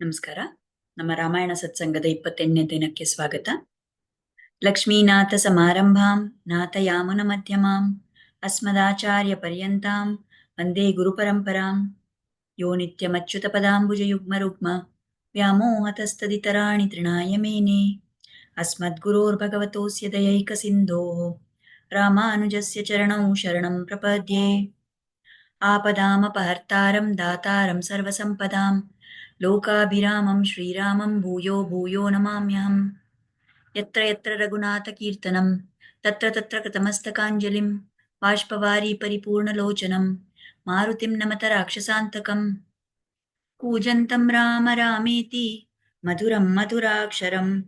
ನಮಸ್ಕಾರ ನಮ್ಮ ರಾಮಾಯಣ ಸತ್ಸಂಗದ ಇಪ್ಪತ್ತೆಂಟನೇ ದಿನಕ್ಕೆ ಸ್ವಾಗತ ಲಕ್ಷ್ಮೀನಾಥ ಸಮಾರಂಭಾಂ ನಾಥಯಾಮನ ಮಧ್ಯಮಾಂ ಅಸ್ಮದಾಚಾರ್ಯ ಪರ್ಯಂತಾಂ ವಂದೇ ಗುರುಪರಂಪರಾಂ ಯೋ ನಿತ್ಯಮಚ್ಯುತ ಪದಾಂಬುಜಯುಗ್ಮರುಗ್ಮ ವ್ಯಾಮೋಹತಸ್ತದಿತರಾಣಿ ತೃಣಾಯ ಮೇನೆ ಅಸ್ಮದ್ಗುರೋರ್ಭಗವತೋಸ್ಯ ದಯೈಕ ಸಿಂಧೋ ರಾಮಾನುಜಸ್ಯ ಚರಣೌ ಶರಣಂ ಪ್ರಪದ್ಯೆ ಆಪದಾಮಪಹರ್ತಾರಂ ದಾತಾರಂ ಸರ್ವಸಂಪದಾಂ लोकाभिरामं श्रीरामं भूयो भूयो नमाम्यहम् यत्र यत्र रघुनाथकीर्तनं, तत्र तत्र कृतमस्तकाञ्जलिं, बाष्पवारी परिपूर्णलोचनं, मारुतिं नमत राक्षसान्तकम् कूजन्तं राम रामेति, मधुरं मधुराक्षरम्,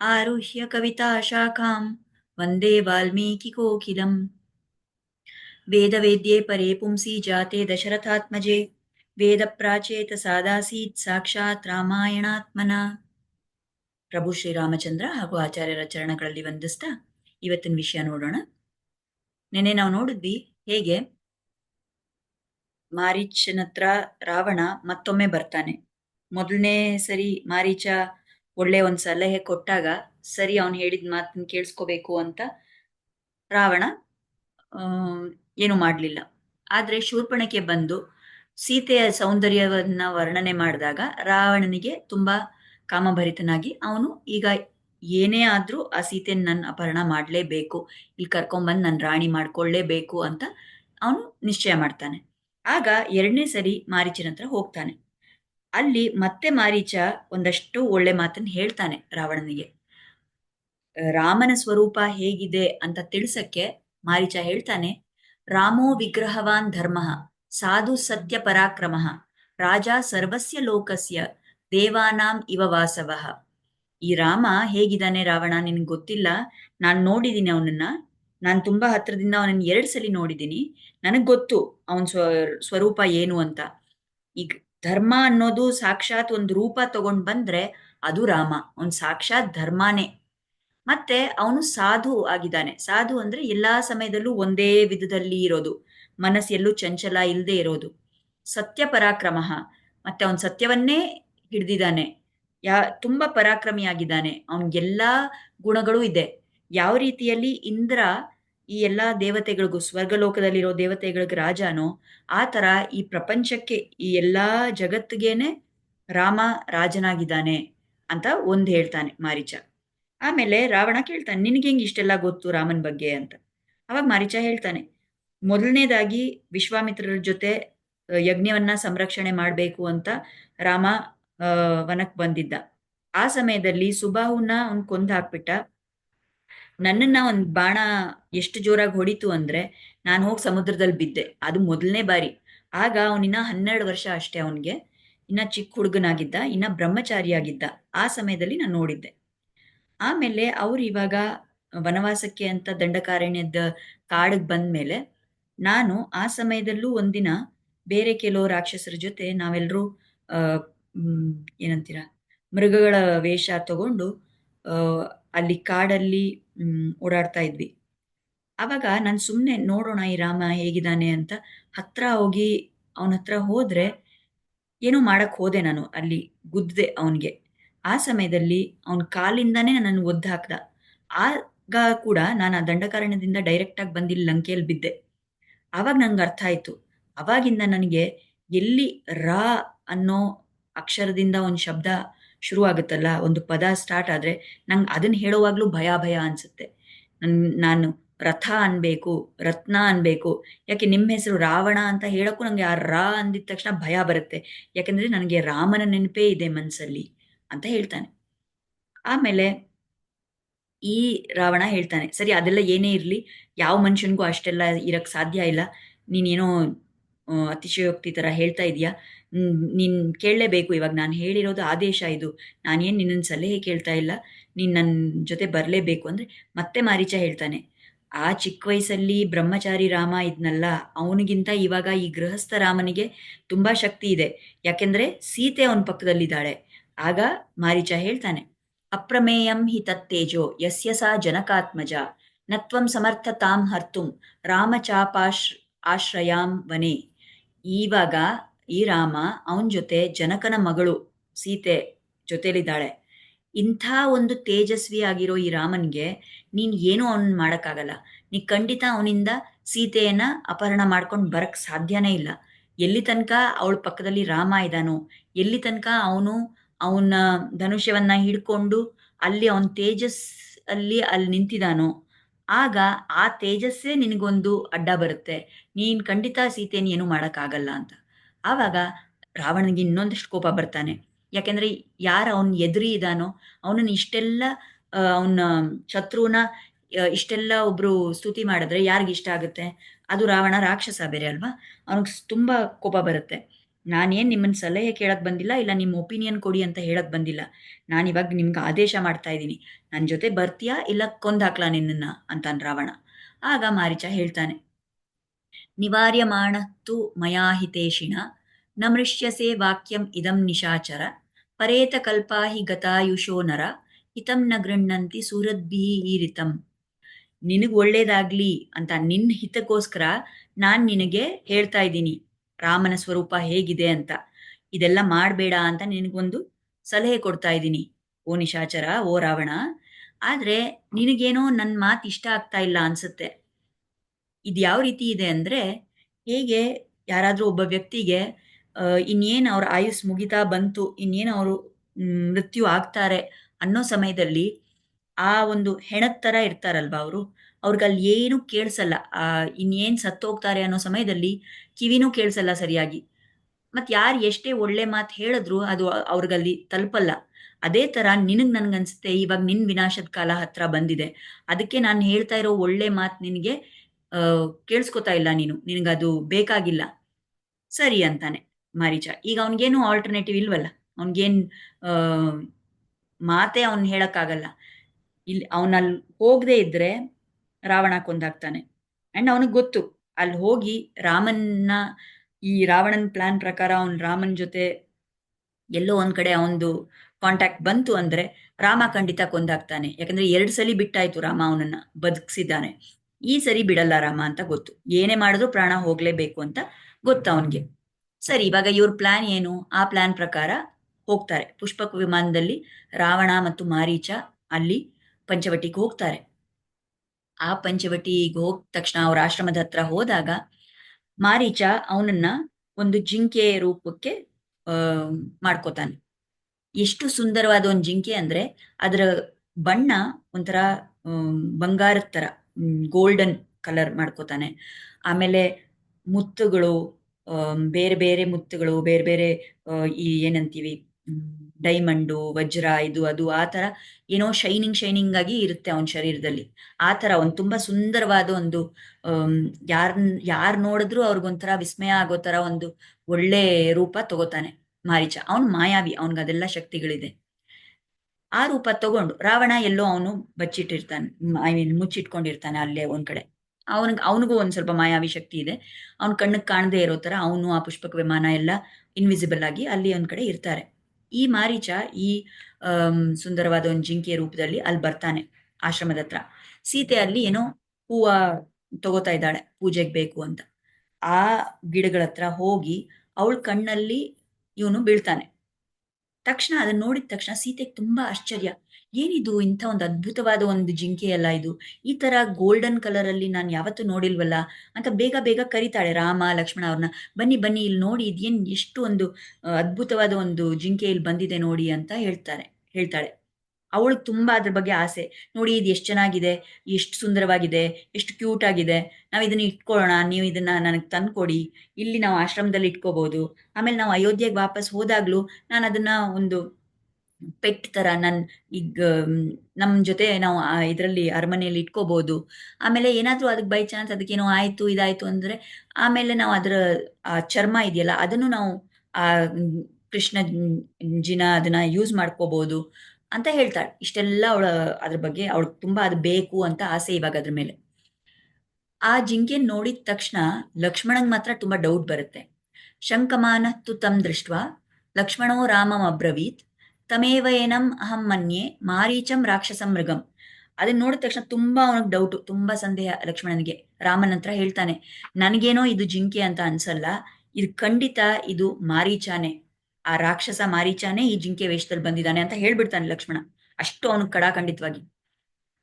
आरुह्य कविताशाखां वंदे वाल्मीकिकोकिलम्। वेदवेद्ये परे पुंसि जाते दशरथात्मजे। ವೇದಪ್ರಾಚೇತ ಸಾದಾಸೀತ್ ಸಾಕ್ಷಾತ್ ರಾಮಾಯಣಾತ್ಮನ ಪ್ರಭು ಶ್ರೀರಾಮಚಂದ್ರ ಹಾಗೂ ಆಚಾರ್ಯರ ಚರಣಗಳಲ್ಲಿ ವಂದಿಸ್ತಾ ಇವತ್ತಿನ ವಿಷಯ ನೋಡೋಣ. ನಿನ್ನೆ ನಾವು ನೋಡಿದ್ವಿ ಹೇಗೆ ಮಾರೀಚನತ್ರ ರಾವಣ ಮತ್ತೊಮ್ಮೆ ಬರ್ತಾನೆ. ಮೊದಲನೇ ಸರಿ ಮಾರೀಚ ಒಳ್ಳೆ ಒಂದ್ ಸಲಹೆ ಕೊಟ್ಟಾಗ ಸರಿ ಅವನು ಹೇಳಿದ ಮಾತನ್ನ ಕೇಳಿಸ್ಕೋಬೇಕು ಅಂತ ರಾವಣ ಏನು ಮಾಡಲಿಲ್ಲ. ಆದ್ರೆ ಶೂರ್ಪಣಕ್ಕೆ ಬಂದು ಸೀತೆಯ ಸೌಂದರ್ಯವನ್ನ ವರ್ಣನೆ ಮಾಡಿದಾಗ ರಾವಣನಿಗೆ ತುಂಬಾ ಕಾಮಭರಿತನಾಗಿ ಅವನು ಈಗ ಏನೇ ಆದ್ರೂ ಆ ಸೀತೆನ ನನ್ನ ಅಪಹರಣ ಮಾಡಲೇಬೇಕು, ಇಲ್ಲಿ ಕರ್ಕೊಂಡ್ಬಂದು ನನ್ನ ರಾಣಿ ಮಾಡ್ಕೊಳ್ಳೇಬೇಕು ಅಂತ ಅವನು ನಿಶ್ಚಯ ಮಾಡ್ತಾನೆ. ಆಗ ಎರಡನೇ ಸರಿ ಮಾರೀಚನ ಹತ್ರ ಹೋಗ್ತಾನೆ. ಅಲ್ಲಿ ಮತ್ತೆ ಮಾರೀಚ ಒಂದಷ್ಟು ಒಳ್ಳೆ ಮಾತನ್ನು ಹೇಳ್ತಾನೆ ರಾವಣನಿಗೆ. ರಾಮನ ಸ್ವರೂಪ ಹೇಗಿದೆ ಅಂತ ತಿಳಿಸಕ್ಕೆ ಮಾರೀಚ ಹೇಳ್ತಾನೆ, ರಾಮೋ ವಿಗ್ರಹವಾನ್ ಧರ್ಮ ಸಾಧು ಸತ್ಯ ಪರಾಕ್ರಮ, ರಾಜ ಸರ್ವಸ್ಯ ಲೋಕಸ್ಯ, ದೇವಾನಾಂ ಇವ ವಾಸವ. ಈ ರಾಮ ಹೇಗಿದ್ದಾನೆ ರಾವಣ, ನಿನ್ಗೆ ಗೊತ್ತಿಲ್ಲ? ನಾನು ನೋಡಿದ್ದೀನಿ ಅವನನ್ನ. ನಾನು ತುಂಬಾ ಹತ್ರದಿಂದ ಅವನನ್ನ ಎರಡ್ ಸಲಿ ನೋಡಿದ್ದೀನಿ ನನಗ್ ಗೊತ್ತು ಅವನ್ ಸ್ವ, ಸ್ವರೂಪ ಏನು ಅಂತ. ಈಗ ಧರ್ಮ ಅನ್ನೋದು ಸಾಕ್ಷಾತ್ ಒಂದು ರೂಪ ತಗೊಂಡ್ ಬಂದ್ರೆ ಅದು ರಾಮ. ಅವನ್ ಸಾಕ್ಷಾತ್ ಧರ್ಮಾನೇ. ಮತ್ತೆ ಅವನು ಸಾಧು ಆಗಿದ್ದಾನೆ. ಸಾಧು ಅಂದ್ರೆ ಎಲ್ಲಾ ಸಮಯದಲ್ಲೂ ಒಂದೇ ವಿಧದಲ್ಲಿ ಇರೋದು. ಮನಸ್ಸೆಲ್ಲೂ ಚಂಚಲ ಇಲ್ಲದೆ ಇರೋದು. ಸತ್ಯ ಪರಾಕ್ರಮ. ಮತ್ತೆ ಅವನ್ ಸತ್ಯವನ್ನೇ ಹಿಡ್ದಿದ್ದಾನೆ. ಯಾ, ತುಂಬಾ ಪರಾಕ್ರಮಿಯಾಗಿದ್ದಾನೆ. ಅವನ್ಗೆಲ್ಲಾ ಗುಣಗಳು ಇದೆ. ಯಾವ ರೀತಿಯಲ್ಲಿ ಇಂದ್ರ ಈ ಎಲ್ಲಾ ದೇವತೆಗಳಿಗೂ, ಸ್ವರ್ಗಲೋಕದಲ್ಲಿರೋ ದೇವತೆಗಳಿಗೆ ರಾಜನೋ, ಆ ತರ ಈ ಪ್ರಪಂಚಕ್ಕೆ ಈ ಎಲ್ಲಾ ಜಗತ್ತಿಗೇನೆ ರಾಮ ರಾಜನಾಗಿದ್ದಾನೆ ಅಂತ ಒಂದ್ ಹೇಳ್ತಾನೆ ಮಾರೀಚ. ಆಮೇಲೆ ರಾವಣ ಕೇಳ್ತಾನೆ, ನಿನಗೆ ಹೆಂಗೆ ಇಷ್ಟೆಲ್ಲ ಗೊತ್ತು ರಾಮನ್ ಬಗ್ಗೆ ಅಂತ. ಅವಾಗ ಮಾರೀಚ ಹೇಳ್ತಾನೆ, ಮೊದಲನೇದಾಗಿ ವಿಶ್ವಾಮಿತ್ರರ ಜೊತೆ ಯಜ್ಞವನ್ನ ಸಂರಕ್ಷಣೆ ಮಾಡಬೇಕು ಅಂತ ರಾಮ ವನಕ್ ಬಂದಿದ್ದ. ಆ ಸಮಯದಲ್ಲಿ ಸುಬಾಹುನ ಅವ್ನ್ ಕೊಂದ್ ಹಾಕ್ಬಿಟ್ಟ, ನನ್ನನ್ನ ಒಂದ್ ಬಾಣ ಎಷ್ಟು ಜೋರಾಗಿ ಹೊಡಿತು ಅಂದ್ರೆ ನಾನು ಹೋಗಿ ಸಮುದ್ರದಲ್ಲಿ ಬಿದ್ದೆ, ಅದು ಮೊದಲನೇ ಬಾರಿ. ಆಗ ಅವನಿನ್ನ ಹನ್ನೆರಡು ವರ್ಷ ಅಷ್ಟೇ ಅವನಿಗೆ, ಇನ್ನ ಚಿಕ್ಕ ಹುಡುಗನಾಗಿದ್ದ, ಇನ್ನ ಬ್ರಹ್ಮಚಾರಿಯಾಗಿದ್ದ. ಆ ಸಮಯದಲ್ಲಿ ನಾನು ನೋಡಿದ್ದೆ. ಆಮೇಲೆ ಅವ್ರು ಇವಾಗ ವನವಾಸಕ್ಕೆ ಅಂತ ದಂಡಕಾರಣ್ಯದ ಕಾಡಿಗೆ ಬಂದ್ಮೇಲೆ ನಾನು ಆ ಸಮಯದಲ್ಲೂ ಒಂದಿನ ಬೇರೆ ಕೆಲವು ರಾಕ್ಷಸರ ಜೊತೆ ನಾವೆಲ್ಲರೂ ಏನಂತೀರ, ಮೃಗಗಳ ವೇಷ ತಗೊಂಡು ಅಲ್ಲಿ ಕಾಡಲ್ಲಿ ಓಡಾಡ್ತಾ ಇದ್ವಿ. ಅವಾಗ ನಾನು ಸುಮ್ಮನೆ ನೋಡೋಣ ಈ ರಾಮ ಹೇಗಿದ್ದಾನೆ ಅಂತ ಹತ್ರ ಹೋಗಿ ಅವನ ಹತ್ರ ಹೋದ್ರೆ ಏನೋ ಮಾಡಕ್ ಹೋದೆ ನಾನು ಅಲ್ಲಿ ಗುದ್ದೆ ಅವನ್ಗೆ. ಆ ಸಮಯದಲ್ಲಿ ಅವನ ಕಾಲಿಂದಾನೇ ನನ್ನನ್ನು ಒದ್ದು ಹಾಕ್ದ ಆಗ ಕೂಡ ನಾನು ಆ ದಂಡಕಾರಣ್ಯದಿಂದ ಡೈರೆಕ್ಟಾಗಿ ಬಂದಿಲ್ಲಿ ಲಂಕೆಯಲ್ಲಿ ಬಿದ್ದೆ. ಆವಾಗ ನಂಗೆ ಅರ್ಥ ಆಯ್ತು. ಅವಾಗಿಂದ ನನಗೆ ಎಲ್ಲಿ ರಾ ಅನ್ನೋ ಅಕ್ಷರದಿಂದ ಒಂದು ಶಬ್ದ ಶುರು ಆಗುತ್ತಲ್ಲ ಒಂದು ಪದ ಸ್ಟಾರ್ಟ್ ಆದ್ರೆ ನಂಗೆ ಅದನ್ನ ಹೇಳುವಾಗಲೂ ಭಯ ಭಯ ಅನ್ಸುತ್ತೆ. ನನ್, ನಾನು ರಥ ಅನ್ಬೇಕು, ರತ್ನ ಅನ್ಬೇಕು, ಯಾಕೆ ನಿಮ್ಮ ಹೆಸರು ರಾವಣ ಅಂತ ಹೇಳೋಕ್ಕೂ ನಂಗೆ ಆ ರಾ ಅಂದಿದ ತಕ್ಷಣ ಭಯ ಬರುತ್ತೆ. ಯಾಕಂದ್ರೆ ನನಗೆ ರಾಮನ ನೆನಪೇ ಇದೆ ಮನ್ಸಲ್ಲಿ. ಅಂತ ಹೇಳ್ತಾನೆ. ಆಮೇಲೆ ಈ ರಾವಣ ಹೇಳ್ತಾನೆ, ಸರಿ, ಅದೆಲ್ಲ ಏನೇ ಇರಲಿ, ಯಾವ ಮನುಷ್ಯನಿಗೂ ಅಷ್ಟೆಲ್ಲ ಇರಕ್ಕೆ ಸಾಧ್ಯ ಇಲ್ಲ. ನೀನೇನೋ ಅತಿಶಯೋಕ್ತಿ ಥರ ಹೇಳ್ತಾ ಇದೆಯಾ? ನೀನು ಕೇಳಲೇಬೇಕು. ಇವಾಗ ನಾನು ಹೇಳಿರೋದು ಆದೇಶ ಇದು. ನಾನೇನು ನಿನ್ನ ಸಲಹೆ ಕೇಳ್ತಾ ಇಲ್ಲ. ನೀನು ನನ್ನ ಜೊತೆ ಬರಲೇಬೇಕು. ಅಂದರೆ ಮತ್ತೆ ಮಾರೀಚ ಹೇಳ್ತಾನೆ, ಆ ಚಿಕ್ಕ ವಯಸ್ಸಲ್ಲಿ ಬ್ರಹ್ಮಚಾರಿ ರಾಮ ಇದ್ನಲ್ಲ, ಅವನಿಗಿಂತ ಇವಾಗ ಈ ಗೃಹಸ್ಥ ರಾಮನಿಗೆ ತುಂಬಾ ಶಕ್ತಿ ಇದೆ. ಯಾಕೆಂದರೆ ಸೀತೆ ಅವನ ಪಕ್ಕದಲ್ಲಿದ್ದಾಳೆ. ಆಗ ಮಾರೀಚ ಹೇಳ್ತಾನೆ, ಅಪ್ರಮೇಯಂ ಹಿ ತತ್ತೇಜೋ, ಯಸ್ಯ ಸಾ ಜನಕಾತ್ಮಜ, ನತ್ವಂ ಸಮರ್ಥ ತಾಂ ಹರ್ತುಂ, ರಾಮಚಾಪಾಶ್ ಆಶ್ರಯಾಂ ವನೆ. ಈವಾಗ ಈ ರಾಮ ಅವನ ಜೊತೆ ಜನಕನ ಮಗಳು ಸೀತೆ ಜೊತೆಲಿದ್ದಾಳೆ. ಇಂಥ ಒಂದು ತೇಜಸ್ವಿ ಆಗಿರೋ ಈ ರಾಮನ್ಗೆ ನೀನ್ ಏನೂ ಅವನ್ ಮಾಡೋಕ್ಕಾಗಲ್ಲ. ನೀ ಖಂಡಿತ ಅವನಿಂದ ಸೀತೆಯನ್ನ ಅಪಹರಣ ಮಾಡ್ಕೊಂಡು ಬರಕ್ ಸಾಧ್ಯನೇ ಇಲ್ಲ. ಎಲ್ಲಿ ತನಕ ಅವಳ ಪಕ್ಕದಲ್ಲಿ ರಾಮ ಇದ್ದಾನೋ ಎಲ್ಲಿ ತನಕ ಅವನು ಅವನ ಧನುಷ್ಯವನ್ನ ಹಿಡ್ಕೊಂಡು ಅಲ್ಲಿ ಅವನ ತೇಜಸ್ ಅಲ್ಲಿ ಅಲ್ಲಿ ನಿಂತಿದಾನೋ, ಆಗ ಆ ತೇಜಸ್ಸೇ ನಿನಗೊಂದು ಅಡ್ಡ ಬರುತ್ತೆ. ನೀನ್ ಖಂಡಿತ ಸೀತೆಯನ್ನು ಏನು ಮಾಡೋಕ್ಕಾಗಲ್ಲ ಅಂತ. ಆವಾಗ ರಾವಣನಿಗೆ ಇನ್ನೊಂದಷ್ಟು ಕೋಪ ಬರ್ತಾನೆ. ಯಾಕೆಂದ್ರೆ ಯಾರು ಅವನ್ ಎದುರಿ ಇದಾನೋ, ಅವನನ್ನು ಇಷ್ಟೆಲ್ಲ ಅವನ ಶತ್ರುನ ಇಷ್ಟೆಲ್ಲ ಒಬ್ರು ಸ್ತುತಿ ಮಾಡಿದ್ರೆ ಯಾರಿಗೆ ಇಷ್ಟ ಆಗುತ್ತೆ? ಅದು ರಾವಣ ರಾಕ್ಷಸ ಬೇರೆ ಅಲ್ವಾ? ಅವನಿಗೆ ತುಂಬಾ ಕೋಪ ಬರುತ್ತೆ. ನಾನೇನ್ ನಿಮ್ಮನ್ನ ಸಲಹೆ ಕೇಳಕ್ ಬಂದಿಲ್ಲ, ಇಲ್ಲ ನಿಮ್ಮ ಒಪಿನಿಯನ್ ಕೊಡಿ ಅಂತ ಹೇಳಕ್ ಬಂದಿಲ್ಲ. ನಾನು ಇವಾಗ ನಿಮ್ಗೆ ಆದೇಶ ಮಾಡ್ತಾ ಇದ್ದೀನಿ. ನನ್ನ ಜೊತೆ ಬರ್ತೀಯಾ, ಇಲ್ಲ ಕೊಂದಾಕ್ಲಾ ನಿನ್ನನ್ನ? ಅಂತಾನ್ ರಾವಣ. ಆಗ ಮಾರೀಚ ಹೇಳ್ತಾನೆ. ನಿವಾರ್ಯಮಾಣತ್ತು ಮಯಾ ಹಿತೇಶಿನ ನಮೃಷ್ಯಸೆ ವಾಕ್ಯಂ ಇದಂ ನಿಶಾಚರ, ಪರೇತ ಕಲ್ಪಾ ಹಿ ಗತಾಯುಷೋ ನರ, ಹಿತಂ ನ ಗೃಣ್ಣಂತಿ ಈರಿತಂ ನಿನಗ್ ಒಳ್ಳೇದಾಗ್ಲಿ ಅಂತ ನಿನ್ನ ಹಿತಕ್ಕೋಸ್ಕರ ನಾನು ನಿನಗೆ ಹೇಳ್ತಾ ಇದ್ದೀನಿ. ರಾಮನ ಸ್ವರೂಪ ಹೇಗಿದೆ ಅಂತ. ಇದೆಲ್ಲ ಮಾಡಬೇಡ ಅಂತ ನಿನಗೊಂದು ಸಲಹೆ ಕೊಡ್ತಾ ಇದ್ದೀನಿ. ಓ ನಿಶಾಚರ, ಓ ರಾವಣ, ಆದ್ರೆ ನಿನಗೇನೋ ನನ್ನ ಮಾತು ಇಷ್ಟ ಆಗ್ತಾ ಇಲ್ಲ ಅನ್ಸುತ್ತೆ. ಇದು ಯಾವ ರೀತಿ ಇದೆ ಅಂದ್ರೆ ಹೇಗೆ ಯಾರಾದ್ರೂ ಒಬ್ಬ ವ್ಯಕ್ತಿಗೆ ಇನ್ನೇನು ಅವ್ರ ಆಯುಸ್ ಮುಗಿತಾ ಬಂತು, ಇನ್ನೇನು ಅವರು ಮೃತ್ಯು ಆಗ್ತಾರೆ ಅನ್ನೋ ಸಮಯದಲ್ಲಿ ಆ ಒಂದು ಹೆಣದ ತರ ಇರ್ತಾರಲ್ವಾ ಅವರು? ಅವ್ರಿಗೆ ಅಲ್ಲಿ ಏನು ಕೇಳಿಸಲ್ಲ. ಆ ಸತ್ತು ಸತ್ತೋಗ್ತಾರೆ ಅನ್ನೋ ಸಮಯದಲ್ಲಿ ಕಿವಿನೂ ಕೇಳಿಸಲ್ಲ ಸರಿಯಾಗಿ. ಮತ್ತು ಯಾರು ಎಷ್ಟೇ ಒಳ್ಳೆ ಮಾತು ಹೇಳಿದ್ರು ಅದು ಅವ್ರಿಗಲ್ಲಿ ತಲುಪಲ್ಲ. ಅದೇ ತರ ನಿನಗೆ ನನ್ಗನ್ಸುತ್ತೆ, ಇವಾಗ ನಿನ್ ವಿನಾಶದ ಕಾಲ ಹತ್ರ ಬಂದಿದೆ. ಅದಕ್ಕೆ ನಾನು ಹೇಳ್ತಾ ಇರೋ ಒಳ್ಳೆ ಮಾತು ನಿನಗೆ ಕೇಳಿಸ್ಕೊತಾ ಇಲ್ಲ ನೀನು. ನಿನಗದು ಬೇಕಾಗಿಲ್ಲ. ಸರಿ ಅಂತಾನೆ ಮಾರೀಚ. ಈಗ ಅವನಿಗೇನು ಆಲ್ಟರ್ನೇಟಿವ್ ಇಲ್ವಲ್ಲ? ಅವನಿಗೇನು ಮಾತೇ ಹೇಳೋಕ್ಕಾಗಲ್ಲ ಹೇಳಕ್ಕಾಗಲ್ಲ. ಇಲ್ಲಿ ಅವನಲ್ಲಿ ಹೋಗದೆ ಇದ್ರೆ ರಾವಣ ಕೊಂದಾಗ್ತಾನೆ ಅಂಡ್ ಅವನಿಗೆ ಗೊತ್ತು, ಅಲ್ಲಿ ಹೋಗಿ ರಾಮನ್ನ, ಈ ರಾವಣನ್ ಪ್ಲಾನ್ ಪ್ರಕಾರ ಅವನ್ ರಾಮನ್ ಜೊತೆ ಎಲ್ಲೋ ಒಂದ್ ಕಡೆ ಅವನದು ಕಾಂಟ್ಯಾಕ್ಟ್ ಬಂತು ಅಂದ್ರೆ ರಾಮ ಖಂಡಿತ ಕೊಂದಾಗ್ತಾನೆ ಯಾಕಂದ್ರೆ ಎರಡ್ ಸಲಿ ಬಿಟ್ಟಾಯ್ತು ರಾಮ ಅವನನ್ನ, ಬದುಕಿಸಿದ್ದಾನೆ. ಈ ಸರಿ ಬಿಡಲ್ಲ ರಾಮ ಅಂತ ಗೊತ್ತು. ಏನೇ ಮಾಡಿದ್ರು ಪ್ರಾಣ ಹೋಗ್ಲೇಬೇಕು ಅಂತ ಗೊತ್ತು ಅವನ್ಗೆ. ಸರಿ, ಇವಾಗ ಇವ್ರ ಪ್ಲಾನ್ ಏನು? ಆ ಪ್ಲಾನ್ ಪ್ರಕಾರ ಹೋಗ್ತಾರೆ. ಪುಷ್ಪಕ ವಿಮಾನದಲ್ಲಿ ರಾವಣ ಮತ್ತು ಮಾರೀಚ ಅಲ್ಲಿ ಪಂಚವಟಿಗೆ ಹೋಗ್ತಾರೆ. ಆ ಪಂಚವಟಿಗೆ ಹೋಗ್ ತಕ್ಷಣ ಅವ್ರ ಆಶ್ರಮದ ಹತ್ರ ಹೋದಾಗ ಮಾರೀಚ ಅವನನ್ನ ಒಂದು ಜಿಂಕೆ ರೂಪಕ್ಕೆ, ಆ, ಮಾಡ್ಕೋತಾನೆ. ಎಷ್ಟು ಸುಂದರವಾದ ಒಂದು ಜಿಂಕೆ ಅಂದ್ರೆ ಅದರ ಬಣ್ಣ ಒಂಥರ ಬಂಗಾರದ ತರ ಗೋಲ್ಡನ್ ಕಲರ್ ಮಾಡ್ಕೋತಾನೆ. ಆಮೇಲೆ ಮುತ್ತುಗಳು ಬೇರೆ ಬೇರೆ ಮುತ್ತುಗಳು, ಬೇರೆ ಬೇರೆ ಈ ಏನಂತೀವಿ ಡೈಮಂಡು, ವಜ್ರ, ಇದು, ಅದು, ಆ ತರ ಏನೋ ಶೈನಿಂಗ್ ಶೈನಿಂಗ್ ಆಗಿ ಇರುತ್ತೆ ಅವನ ಶರೀರದಲ್ಲಿ. ಆ ತರ ಒಂದು ತುಂಬಾ ಸುಂದರವಾದ ಒಂದು ಯಾರ್, ಯಾರು ನೋಡಿದ್ರು ಅವ್ರಿಗೊಂಥರ ವಿಸ್ಮಯ ಆಗೋ ಥರ ಒಂದು ಒಳ್ಳೆ ರೂಪ ತಗೋತಾನೆ ಮಾರೀಚ. ಅವನು ಮಾಯಾವಿ, ಅವನಿಗೆ ಅದೆಲ್ಲ ಶಕ್ತಿಗಳಿದೆ. ಆ ರೂಪ ತಗೊಂಡು ರಾವಣ ಎಲ್ಲೋ ಅವನು ಬಚ್ಚಿಟ್ಟಿರ್ತಾನೆ, ಐ ಮೀನ್ ಮುಚ್ಚಿಟ್ಕೊಂಡಿರ್ತಾನೆ ಅಲ್ಲೇ ಒಂದ್ ಕಡೆ. ಅವನಿಗೆ, ಅವನಿಗೂ ಒಂದ್ ಸ್ವಲ್ಪ ಮಾಯಾವಿ ಶಕ್ತಿ ಇದೆ. ಅವನ ಕಣ್ಣಿಗೆ ಕಾಣದೇ ಇರೋ ತರ ಅವನು ಆ ಪುಷ್ಪಕ ವಿಮಾನ ಎಲ್ಲ ಇನ್ವಿಸಿಬಲ್ ಆಗಿ ಅಲ್ಲಿ ಒಂದ್ ಕಡೆ ಇರ್ತಾರೆ. ಈ ಮಾರೀಚ ಈ ಸುಂದರವಾದ ಒಂದು ಜಿಂಕೆಯ ರೂಪದಲ್ಲಿ ಅಲ್ಲಿ ಬರ್ತಾನೆ ಆಶ್ರಮದ ಹತ್ರ. ಸೀತೆ ಅಲ್ಲಿ ಏನೋ ಹೂವ ತಗೋತಾ ಇದ್ದಾಳೆ, ಪೂಜೆಗೆ ಬೇಕು ಅಂತ. ಆ ಗಿಡಗಳ ಹತ್ರ ಹೋಗಿ ಅವಳ ಕಣ್ಣಲ್ಲಿ ಇವನು ಬೀಳ್ತಾನೆ. ತಕ್ಷಣ ಅದನ್ನ ನೋಡಿದ ತಕ್ಷಣ ಸೀತೆಗೆ ತುಂಬಾ ಆಶ್ಚರ್ಯ. ಏನಿದು ಇಂಥ ಒಂದು ಅದ್ಭುತವಾದ ಒಂದು ಜಿಂಕೆ ಅಲ್ಲ ಇದು? ಈ ತರ ಗೋಲ್ಡನ್ ಕಲರ್ ಅಲ್ಲಿ ನಾನು ಯಾವತ್ತೂ ನೋಡಿಲ್ವಲ್ಲ? ಅಂತ ಬೇಗ ಬೇಗ ಕರೀತಾಳೆ ರಾಮ, ಲಕ್ಷ್ಮಣ ಅವ್ರನ್ನ ಬನ್ನಿ ಬನ್ನಿ ಇಲ್ಲಿ ನೋಡಿ ಇದೇನ್ ಎಷ್ಟು ಒಂದು ಅದ್ಭುತವಾದ ಒಂದು ಜಿಂಕೆ ಇಲ್ಲಿ ಬಂದಿದೆ ನೋಡಿ ಅಂತ ಹೇಳ್ತಾರೆ, ಹೇಳ್ತಾಳೆ. ಅವಳಿಗೆ ತುಂಬಾ ಅದ್ರ ಬಗ್ಗೆ ಆಸೆ. ನೋಡಿ ಇದು ಎಷ್ಟು ಚೆನ್ನಾಗಿದೆ, ಎಷ್ಟು ಸುಂದರವಾಗಿದೆ, ಎಷ್ಟು ಕ್ಯೂಟ್ ಆಗಿದೆ. ನಾವು ಇದನ್ನ ಇಟ್ಕೊಳ್ಳೋಣ ನೀವು ಇದನ್ನ ನನಗೆ ತಂದ್ಕೊಡಿ. ಇಲ್ಲಿ ನಾವು ಆಶ್ರಮದಲ್ಲಿ ಇಟ್ಕೋಬಹುದು ಆಮೇಲೆ ನಾವು ಅಯೋಧ್ಯೆಗೆ ವಾಪಸ್ ಹೋದಾಗ್ಲೂ ನಾನು ಅದನ್ನ ಒಂದು ಪೆಟ್ ತರ ನನ್ ಈಗ ನಮ್ ಜೊತೆ ನಾವು ಇದರಲ್ಲಿ ಅರಮನೆಯಲ್ಲಿ ಇಟ್ಕೋಬಹುದು ಆಮೇಲೆ ಏನಾದ್ರೂ ಅದಕ್ಕೆ ಬೈ ಚಾನ್ಸ್ ಅದಕ್ಕೇನೋ ಆಯ್ತು, ಇದಾಯ್ತು ಅಂದ್ರೆ, ಆಮೇಲೆ ನಾವು ಅದರ, ಆ, ಚರ್ಮ ಇದೆಯಲ್ಲ, ಅದನ್ನು ನಾವು, ಆ ಕೃಷ್ಣ ಜಿನ ಅದನ್ನ ಯೂಸ್ ಮಾಡ್ಕೋಬಹುದು ಅಂತ ಹೇಳ್ತಾಳೆ. ಇಷ್ಟೆಲ್ಲ ಅವಳ, ಅದ್ರ ಬಗ್ಗೆ ಅವಳು ತುಂಬಾ ಅದು ಬೇಕು ಅಂತ ಆಸೆ ಇವಾಗ ಅದ್ರ ಮೇಲೆ. ಆ ಜಿಂಕೆ ನೋಡಿದ ತಕ್ಷಣ ಲಕ್ಷ್ಮಣಂಗ್ ಮಾತ್ರ ತುಂಬಾ ಡೌಟ್ ಬರುತ್ತೆ. ಶಂಕಮಾನ ತು ತಮ್ ದೃಷ್ಟ ಲಕ್ಷ್ಮಣೋ ರಾಮಂ ಅಬ್ರವೀತ್ ತಮೇವ ಏನಂ ಅಹಂ ಮನ್ಯೆ, ಮಾರೀಚಂ ರಾಕ್ಷಸ ಮೃಗಂ. ಅದನ್ನ ನೋಡಿದ ತಕ್ಷಣ ತುಂಬಾ ಅವನಿಗೆ ಡೌಟ್ ತುಂಬಾ ಸಂದೇಹ ಲಕ್ಷ್ಮಣನಿಗೆ. ರಾಮನ ಹತ್ರ ಹೇಳ್ತಾನೆ, ನನಗೇನೋ ಇದು ಜಿಂಕೆ ಅಂತ ಅನ್ಸಲ್ಲ, ಇದು ಖಂಡಿತ ಇದು ಮಾರೀಚಾನೆ. ಆ ರಾಕ್ಷಸ ಮಾರೀಚಾನೆ ಈ ಜಿಂಕೆ ವೇಷದಲ್ಲಿ ಬಂದಿದ್ದಾನೆ ಅಂತ ಹೇಳ್ಬಿಡ್ತಾನೆ ಲಕ್ಷ್ಮಣ, ಅಷ್ಟು ಅವನು ಕಡಾಖಂಡಿತವಾಗಿ.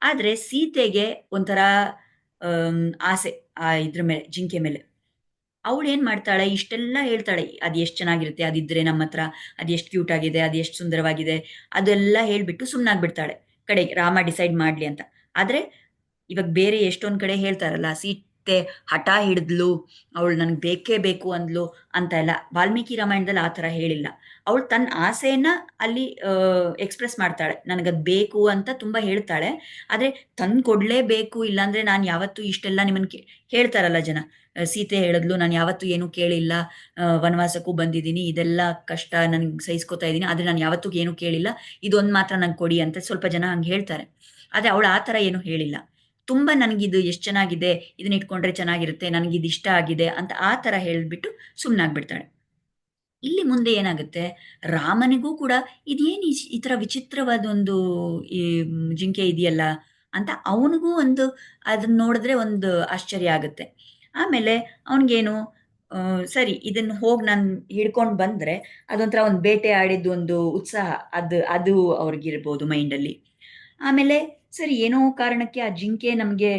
ಆದ್ರೆ ಸೀತೆಗೆ ಒಂಥರ ಆಸೆ ಆ ಇದ್ರ ಮೇಲೆ, ಜಿಂಕೆ ಮೇಲೆ. ಅವಳು ಏನ್ ಮಾಡ್ತಾಳೆ? ಇಷ್ಟೆಲ್ಲ ಹೇಳ್ತಾಳೆ. ಅದ್ ಎಷ್ಟ್ ಚೆನ್ನಾಗಿರುತ್ತೆ ಅದಿದ್ರೆ ನಮ್ಮ ಹತ್ರ. ಅದ್ ಎಷ್ಟ್ ಕ್ಯೂಟ್ ಆಗಿದೆ, ಅದ್ ಎಷ್ಟ್ ಸುಂದರವಾಗಿದೆ. ಅದೆಲ್ಲ ಹೇಳ್ಬಿಟ್ಟು ಸುಮ್ಮನಾಗ್ಬಿಡ್ತಾಳೆ ಕಡೆಗೆ ರಾಮ ಡಿಸೈಡ್ ಮಾಡ್ಲಿ ಅಂತ. ಆದ್ರೆ ಇವಾಗ ಬೇರೆ ಎಷ್ಟೊಂದ್ ಕಡೆ ಹೇಳ್ತಾರಲ್ಲ ಸೀತೆ ಹಠ ಹಿಡಿದ್ಲು, ಅವಳು ನನಗೆ ಬೇಕೇ ಬೇಕು ಅಂದ್ಲು ಅಂತ ಎಲ್ಲ. ವಾಲ್ಮೀಕಿ ರಾಮಾಯಣದಲ್ಲಿ ಆ ಥರ ಹೇಳಿಲ್ಲ. ಅವಳು ತನ್ನ ಆಸೆಯನ್ನ ಅಲ್ಲಿ ಎಕ್ಸ್ಪ್ರೆಸ್ ಮಾಡ್ತಾಳೆ. ನನಗದ್ ಬೇಕು ಅಂತ ತುಂಬಾ ಹೇಳ್ತಾಳೆ. ಆದ್ರೆ ತಂದು ಕೊಡ್ಲೇಬೇಕು ಇಲ್ಲಾಂದ್ರೆ ನಾನು ಯಾವತ್ತೂ ಇಷ್ಟೆಲ್ಲ ನಿಮ್ಮನ್ ಕೇ- ಹೇಳ್ತಾರಲ್ಲ ಜನ. ಸೀತೆ ಹೇಳಿದ್ಲು, ನಾನು ಯಾವತ್ತೂ ಏನೂ ಕೇಳಿಲ್ಲ. ವನವಾಸಕ್ಕೂ ಬಂದಿದ್ದೀನಿ, ಇದೆಲ್ಲ ಕಷ್ಟ, ನನ್ಗೆ ಸಹಿಸ್ಕೊತಾ ಇದ್ದೀನಿ, ಆದ್ರೆ ನಾನು ಯಾವತ್ತೂ ಏನೂ ಕೇಳಿಲ್ಲ. ಇದೊಂದು ಮಾತ್ರ ನಂಗೆ ಕೊಡಿ ಅಂತ ಸ್ವಲ್ಪ ಜನ ಹಂಗೆ ಹೇಳ್ತಾರೆ. ಆದ್ರೆ ಅವಳು ಆ ಥರ ಏನು ಹೇಳಿಲ್ಲ. ತುಂಬಾ ನನಗಿದು ಎಷ್ಟು ಚೆನ್ನಾಗಿದೆ ಇದನ್ನ ಇಟ್ಕೊಂಡ್ರೆ ಚೆನ್ನಾಗಿರುತ್ತೆ, ನನಗಿದು ಇಷ್ಟ ಆಗಿದೆ ಅಂತ ಆ ಥರ ಹೇಳಿಬಿಟ್ಟು ಸುಮ್ಮನಾಗ್ಬಿಡ್ತಾಳೆ ಇಲ್ಲಿ ಮುಂದೆ ಏನಾಗುತ್ತೆ? ರಾಮನಿಗೂ ಕೂಡ ಇದೇನು ಈ ಥರ ವಿಚಿತ್ರವಾದ ಒಂದು ಈ ಜಿಂಕೆ ಇದೆಯಲ್ಲ ಅಂತ ಅವನಿಗೂ ಒಂದು ಅದನ್ನ ನೋಡಿದ್ರೆ ಒಂದು ಆಶ್ಚರ್ಯ ಆಗುತ್ತೆ. ಆಮೇಲೆ ಅವನಿಗೇನು ಸರಿ ಇದನ್ನು ಹೋಗಿ ನಾನು ಹಿಡ್ಕೊಂಡು ಬಂದರೆ ಅದೊಂಥರ ಒಂದು ಬೇಟೆ ಆಡಿದ್ದು ಒಂದು ಉತ್ಸಾಹ, ಅದು ಅದು ಅವ್ರಿಗಿರ್ಬೋದು ಮೈಂಡಲ್ಲಿ. ಆಮೇಲೆ ಸರಿ, ಏನೋ ಕಾರಣಕ್ಕೆ ಆ ಜಿಂಕೆ ನಮಗೆ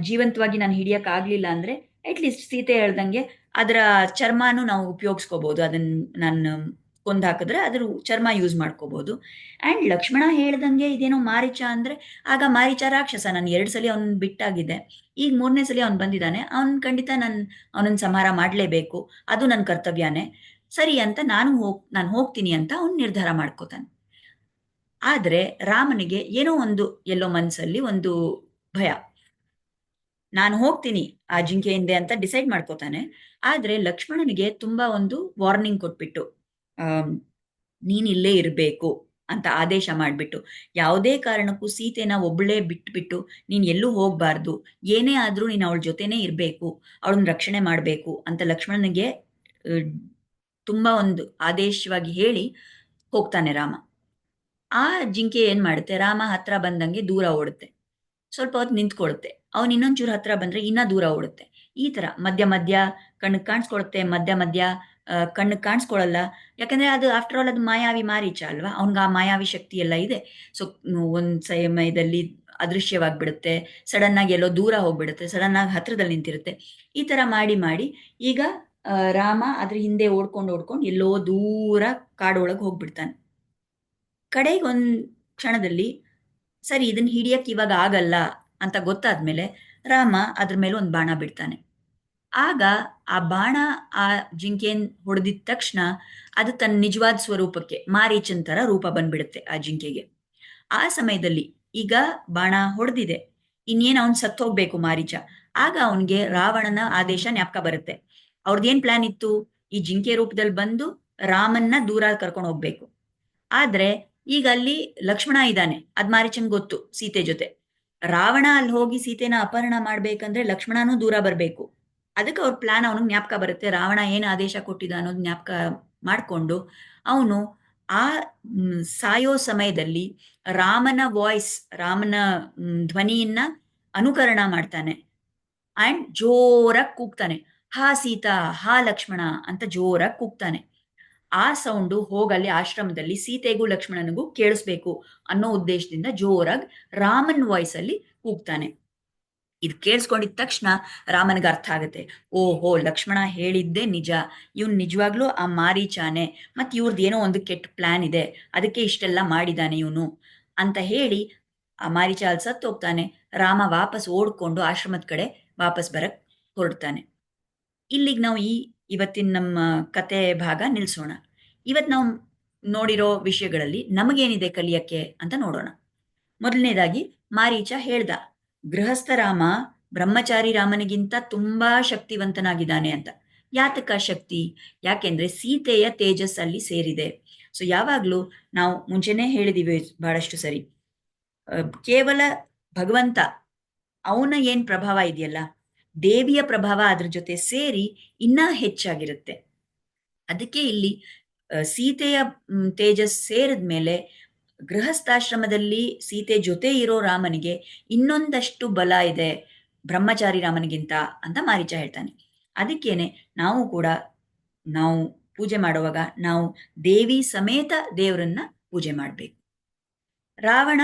ಜೀವಂತವಾಗಿ ನಾನು ಹಿಡಿಯಕ್ ಆಗ್ಲಿಲ್ಲ ಅಂದ್ರೆ ಅಟ್ಲೀಸ್ಟ್ ಸೀತೆ ಹೇಳ್ದಂಗೆ ಅದರ ಚರ್ಮನೂ ನಾವು ಉಪಯೋಗಿಸ್ಕೋಬಹುದು ಅದನ್ನ ನಾನು ಕೊಂದು ಹಾಕಿದ್ರೆ ಅದ್ರ ಚರ್ಮ ಯೂಸ್ ಮಾಡ್ಕೋಬಹುದು ಅಂಡ್ ಲಕ್ಷ್ಮಣ ಹೇಳ್ದಂಗೆ ಇದೇನೋ ಮಾರಿಚ ಅಂದ್ರೆ, ಆಗ ಮಾರಿಚ ರಾಕ್ಷಸ ನಾನು ಎರಡು ಸಲ ಅವ್ನ ಬಿಟ್ಟಾಗಿದೆ. ಈಗ ಮೂರನೇ ಸಲ ಅವ್ನು ಬಂದಿದ್ದಾನೆ. ಅವನ್ ಖಂಡಿತ ನಾನು ಅವನನ್ನ ಸಂಹಾರ ಮಾಡಲೇಬೇಕು. ಅದು ನನ್ನ ಕರ್ತವ್ಯನೇ. ಸರಿ ಅಂತ ನಾನು ಹೋಗ್, ನಾನು ಹೋಗ್ತೀನಿ ಅಂತ ಅವ್ನು ನಿರ್ಧಾರ ಮಾಡ್ಕೋತಾನೆ. ಆದ್ರೆ ರಾಮನಿಗೆ ಏನೋ ಒಂದು ಎಲ್ಲೋ ಮನ್ಸಲ್ಲಿ ಒಂದು ಭಯ. ನಾನು ಹೋಗ್ತೀನಿ ಆ ಜಿಂಕೆ ಹಿಂದೆ ಅಂತ ಡಿಸೈಡ್ ಮಾಡ್ಕೋತಾನೆ. ಆದ್ರೆ ಲಕ್ಷ್ಮಣನಿಗೆ ತುಂಬಾ ಒಂದು ವಾರ್ನಿಂಗ್ ಕೊಟ್ಬಿಟ್ಟು ನೀನ್ ಇಲ್ಲೇ ಇರಬೇಕು ಅಂತ ಆದೇಶ ಮಾಡಿಬಿಟ್ಟು, ಯಾವುದೇ ಕಾರಣಕ್ಕೂ ಸೀತೆನ ಒಬ್ಬಳೇ ಬಿಟ್ಬಿಟ್ಟು, ನೀನ್ ಎಲ್ಲೂ ಹೋಗ್ಬಾರ್ದು. ಏನೇ ಆದ್ರೂ ನೀನು ಅವಳ ಜೊತೆನೇ ಇರಬೇಕು. ಅವಳನ್ನ ರಕ್ಷಣೆ ಮಾಡಬೇಕು ಅಂತ ಲಕ್ಷ್ಮಣನಿಗೆ ತುಂಬಾ ಒಂದು ಆದೇಶವಾಗಿ ಹೇಳಿ ಹೋಗ್ತಾನೆ ರಾಮ. ಆ ಜಿಂಕೆ ಏನ್ ಮಾಡುತ್ತೆ? ರಾಮ ಹತ್ರ ಬಂದಂಗೆ ದೂರ ಓಡುತ್ತೆ. ಸ್ವಲ್ಪ ಹೊತ್ತು ನಿಂತ್ಕೊಳುತ್ತೆ. ಅವನ್ ಇನ್ನೊಂಚೂರು ಹತ್ರ ಬಂದ್ರೆ ಇನ್ನ ದೂರ ಓಡುತ್ತೆ. ಈ ತರ ಮಧ್ಯ ಮಧ್ಯ ಕಣ್ಣು ಕಾಣಿಸ್ಕೊಳುತ್ತೆ, ಮಧ್ಯ ಮಧ್ಯ ಕಣ್ಣು ಕಾಣಿಸ್ಕೊಳಲ್ಲ. ಯಾಕಂದ್ರೆ ಅದು ಆಫ್ಟರ್ ಆಲ್ ಅದು ಮಾಯಾವಿ ಮಾರೀಚ ಅಲ್ವಾ? ಅವ್ನ್ಗೆ ಆ ಮಾಯಾವಿ ಶಕ್ತಿ ಎಲ್ಲ ಇದೆ. ಸೊ ಒಂದ್ ಸಮಯದಲ್ಲಿ ಅದೃಶ್ಯವಾಗ್ಬಿಡುತ್ತೆ. ಸಡನ್ ಆಗಿ ಎಲ್ಲೋ ದೂರ ಹೋಗ್ಬಿಡುತ್ತೆ. ಸಡನ್ ಆಗಿ ಹತ್ರದಲ್ಲಿ ನಿಂತಿರುತ್ತೆ. ಈ ತರ ಮಾಡಿ ಮಾಡಿ ಈಗ ರಾಮ ಅದ್ರ ಹಿಂದೆ ಓಡ್ಕೊಂಡು ಓಡ್ಕೊಂಡು ಎಲ್ಲೋ ದೂರ ಕಾಡೊಳಗೆ ಹೋಗ್ಬಿಡ್ತಾನೆ. ಕಡೆಗೆ ಒಂದ್ ಕ್ಷಣದಲ್ಲಿ, ಸರಿ ಇದನ್ನ ಹಿಡಿಯಕ್ ಇವಾಗ ಆಗಲ್ಲ ಅಂತ ಗೊತ್ತಾದ್ಮೇಲೆ ರಾಮ ಅದ್ರ ಮೇಲೆ ಒಂದು ಬಾಣ ಬಿಡ್ತಾನೆ. ಆಗ ಆ ಬಾಣ, ಆ ಜಿಂಕೆನ್ ಹೊಡೆದಿದ ತಕ್ಷಣ ಅದು ತನ್ನ ನಿಜವಾದ ಸ್ವರೂಪಕ್ಕೆ ಮಾರೀಚನ್ ತರ ರೂಪ ಬಂದ್ಬಿಡುತ್ತೆ ಆ ಜಿಂಕೆಗೆ. ಆ ಸಮಯದಲ್ಲಿ ಈಗ ಬಾಣ ಹೊಡೆದಿದೆ. ಇನ್ನೇನು ಅವ್ನ್ ಸತ್ತೋಗ್ಬೇಕು ಮಾರೀಚ? ಆಗ ಅವನಿಗೆ ರಾವಣನ ಆದೇಶ ಜ್ಞಾಪಕ ಬರುತ್ತೆ. ಅವ್ರದ್ದೇನ್ ಪ್ಲಾನ್ ಇತ್ತು? ಈ ಜಿಂಕೆ ರೂಪದಲ್ಲಿ ಬಂದು ರಾಮನ್ನ ದೂರ ಕರ್ಕೊಂಡು ಹೋಗ್ಬೇಕು. ಆದ್ರೆ ಈಗ ಅಲ್ಲಿ ಲಕ್ಷ್ಮಣ ಇದ್ದಾನೆ. ಅದ್ ಮಾರೀಚನ್ ಗೊತ್ತು ಸೀತೆ ಜೊತೆ. ರಾವಣ ಅಲ್ಲಿ ಹೋಗಿ ಸೀತೆನ ಅಪಹರಣ ಮಾಡ್ಬೇಕಂದ್ರೆ ಲಕ್ಷ್ಮಣನೂ ದೂರ ಬರ್ಬೇಕು. ಅದಕ್ಕೆ ಅವ್ರ ಪ್ಲಾನ್ ಅವನಿಗೆ ಜ್ಞಾಪಕ ಬರುತ್ತೆ. ರಾವಣ ಏನು ಆದೇಶ ಕೊಟ್ಟಿದ ಅನ್ನೋದು ಜ್ಞಾಪಕ ಮಾಡ್ಕೊಂಡು ಅವನು ಆ ಸಾಯೋ ಸಮಯದಲ್ಲಿ ರಾಮನ ವಾಯ್ಸ್ ರಾಮನ ಧ್ವನಿಯನ್ನ ಅನುಕರಣ ಮಾಡ್ತಾನೆ. ಅಂಡ್ ಜೋರಾಗಿ ಕೂಗ್ತಾನೆ. ಹಾ ಸೀತಾ, ಹಾ ಲಕ್ಷ್ಮಣ ಅಂತ ಜೋರಾಗಿ ಕೂಗ್ತಾನೆ. ಆ ಸೌಂಡು ಹೋಗಲ್ಲಿ ಆಶ್ರಮದಲ್ಲಿ ಸೀತೆಗೂ ಲಕ್ಷ್ಮಣನಿಗೂ ಕೇಳಿಸ್ಬೇಕು ಅನ್ನೋ ಉದ್ದೇಶದಿಂದ ಜೋರಾಗಿ ರಾಮನ್ ವಾಯ್ಸ್ ಅಲ್ಲಿ ಕೂಗ್ತಾನೆ. ಇದು ಕೇಳಿಸ್ಕೊಂಡಿದ ತಕ್ಷಣ ರಾಮನಿಗೆ ಅರ್ಥ ಆಗುತ್ತೆ. ಓಹೋ, ಲಕ್ಷ್ಮಣ ಹೇಳಿದ್ದೆ ನಿಜ. ಇವ್ನು ನಿಜವಾಗ್ಲೂ ಆ ಮಾರೀಚಾನೆ. ಮತ್ತೆ ಇವ್ರದ್ದು ಏನೋ ಒಂದು ಕೆಟ್ಟ ಪ್ಲಾನ್ ಇದೆ. ಅದಕ್ಕೆ ಇಷ್ಟೆಲ್ಲ ಮಾಡಿದಾನೆ ಇವನು ಅಂತ ಹೇಳಿ ಆ ಮಾರೀಚ ಅಲ್ಲಿ ಸತ್ತು ಹೋಗ್ತಾನೆ. ರಾಮ ವಾಪಸ್ ಓಡ್ಕೊಂಡು ಆಶ್ರಮದ ಕಡೆ ವಾಪಸ್ ಬರಕ್ ಹೊರಡ್ತಾನೆ. ಇಲ್ಲಿಗೆ ನಾವು ಈ ಇವತ್ತಿನ ನಮ್ಮ ಕತೆ ಭಾಗ ನಿಲ್ಸೋಣ. ಇವತ್ತು ನಾವು ನೋಡಿರೋ ವಿಷಯಗಳಲ್ಲಿ ನಮಗೇನಿದೆ ಕಲಿಯಕ್ಕೆ ಅಂತ ನೋಡೋಣ. ಮೊದಲನೇದಾಗಿ ಮಾರೀಚ ಹೇಳ್ದ, ಗೃಹಸ್ಥ ರಾಮ ಬ್ರಹ್ಮಚಾರಿ ರಾಮನಿಗಿಂತ ತುಂಬಾ ಶಕ್ತಿವಂತನಾಗಿದ್ದಾನೆ ಅಂತ. ಯಾತಕ ಶಕ್ತಿ? ಯಾಕೆಂದ್ರೆ ಸೀತೆಯ ತೇಜಸ್ ಅಲ್ಲಿ ಸೇರಿದೆ. ಸೊ ಯಾವಾಗ್ಲೂ ನಾವು ಮುಂಚೆನೆ ಹೇಳಿದೀವಿ ಬಹಳಷ್ಟು ಸರಿ. ಕೇವಲ ಭಗವಂತ, ಅವನ ಏನ್ ಪ್ರಭಾವ ಇದೆಯಲ್ಲ ದೇವಿಯ ಪ್ರಭಾವ ಅದ್ರ ಜೊತೆ ಸೇರಿ ಇನ್ನ ಹೆಚ್ಚಾಗಿರುತ್ತೆ. ಅದಕ್ಕೆ ಇಲ್ಲಿ ಸೀತೆಯ ತೇಜಸ್ ಸೇರಿದ ಮೇಲೆ ಗೃಹಸ್ಥಾಶ್ರಮದಲ್ಲಿ ಸೀತೆ ಜೊತೆ ಇರೋ ರಾಮನಿಗೆ ಇನ್ನೊಂದಷ್ಟು ಬಲ ಇದೆ, ಬ್ರಹ್ಮಚಾರಿ ರಾಮನಿಗಿಂತ ಅಂತ ಮಾರೀಚ ಹೇಳ್ತಾನೆ. ಅದಕ್ಕೇನೆ ನಾವು ಕೂಡ, ನಾವು ಪೂಜೆ ಮಾಡುವಾಗ ನಾವು ದೇವಿ ಸಮೇತ ದೇವರನ್ನ ಪೂಜೆ ಮಾಡಬೇಕು. ರಾವಣ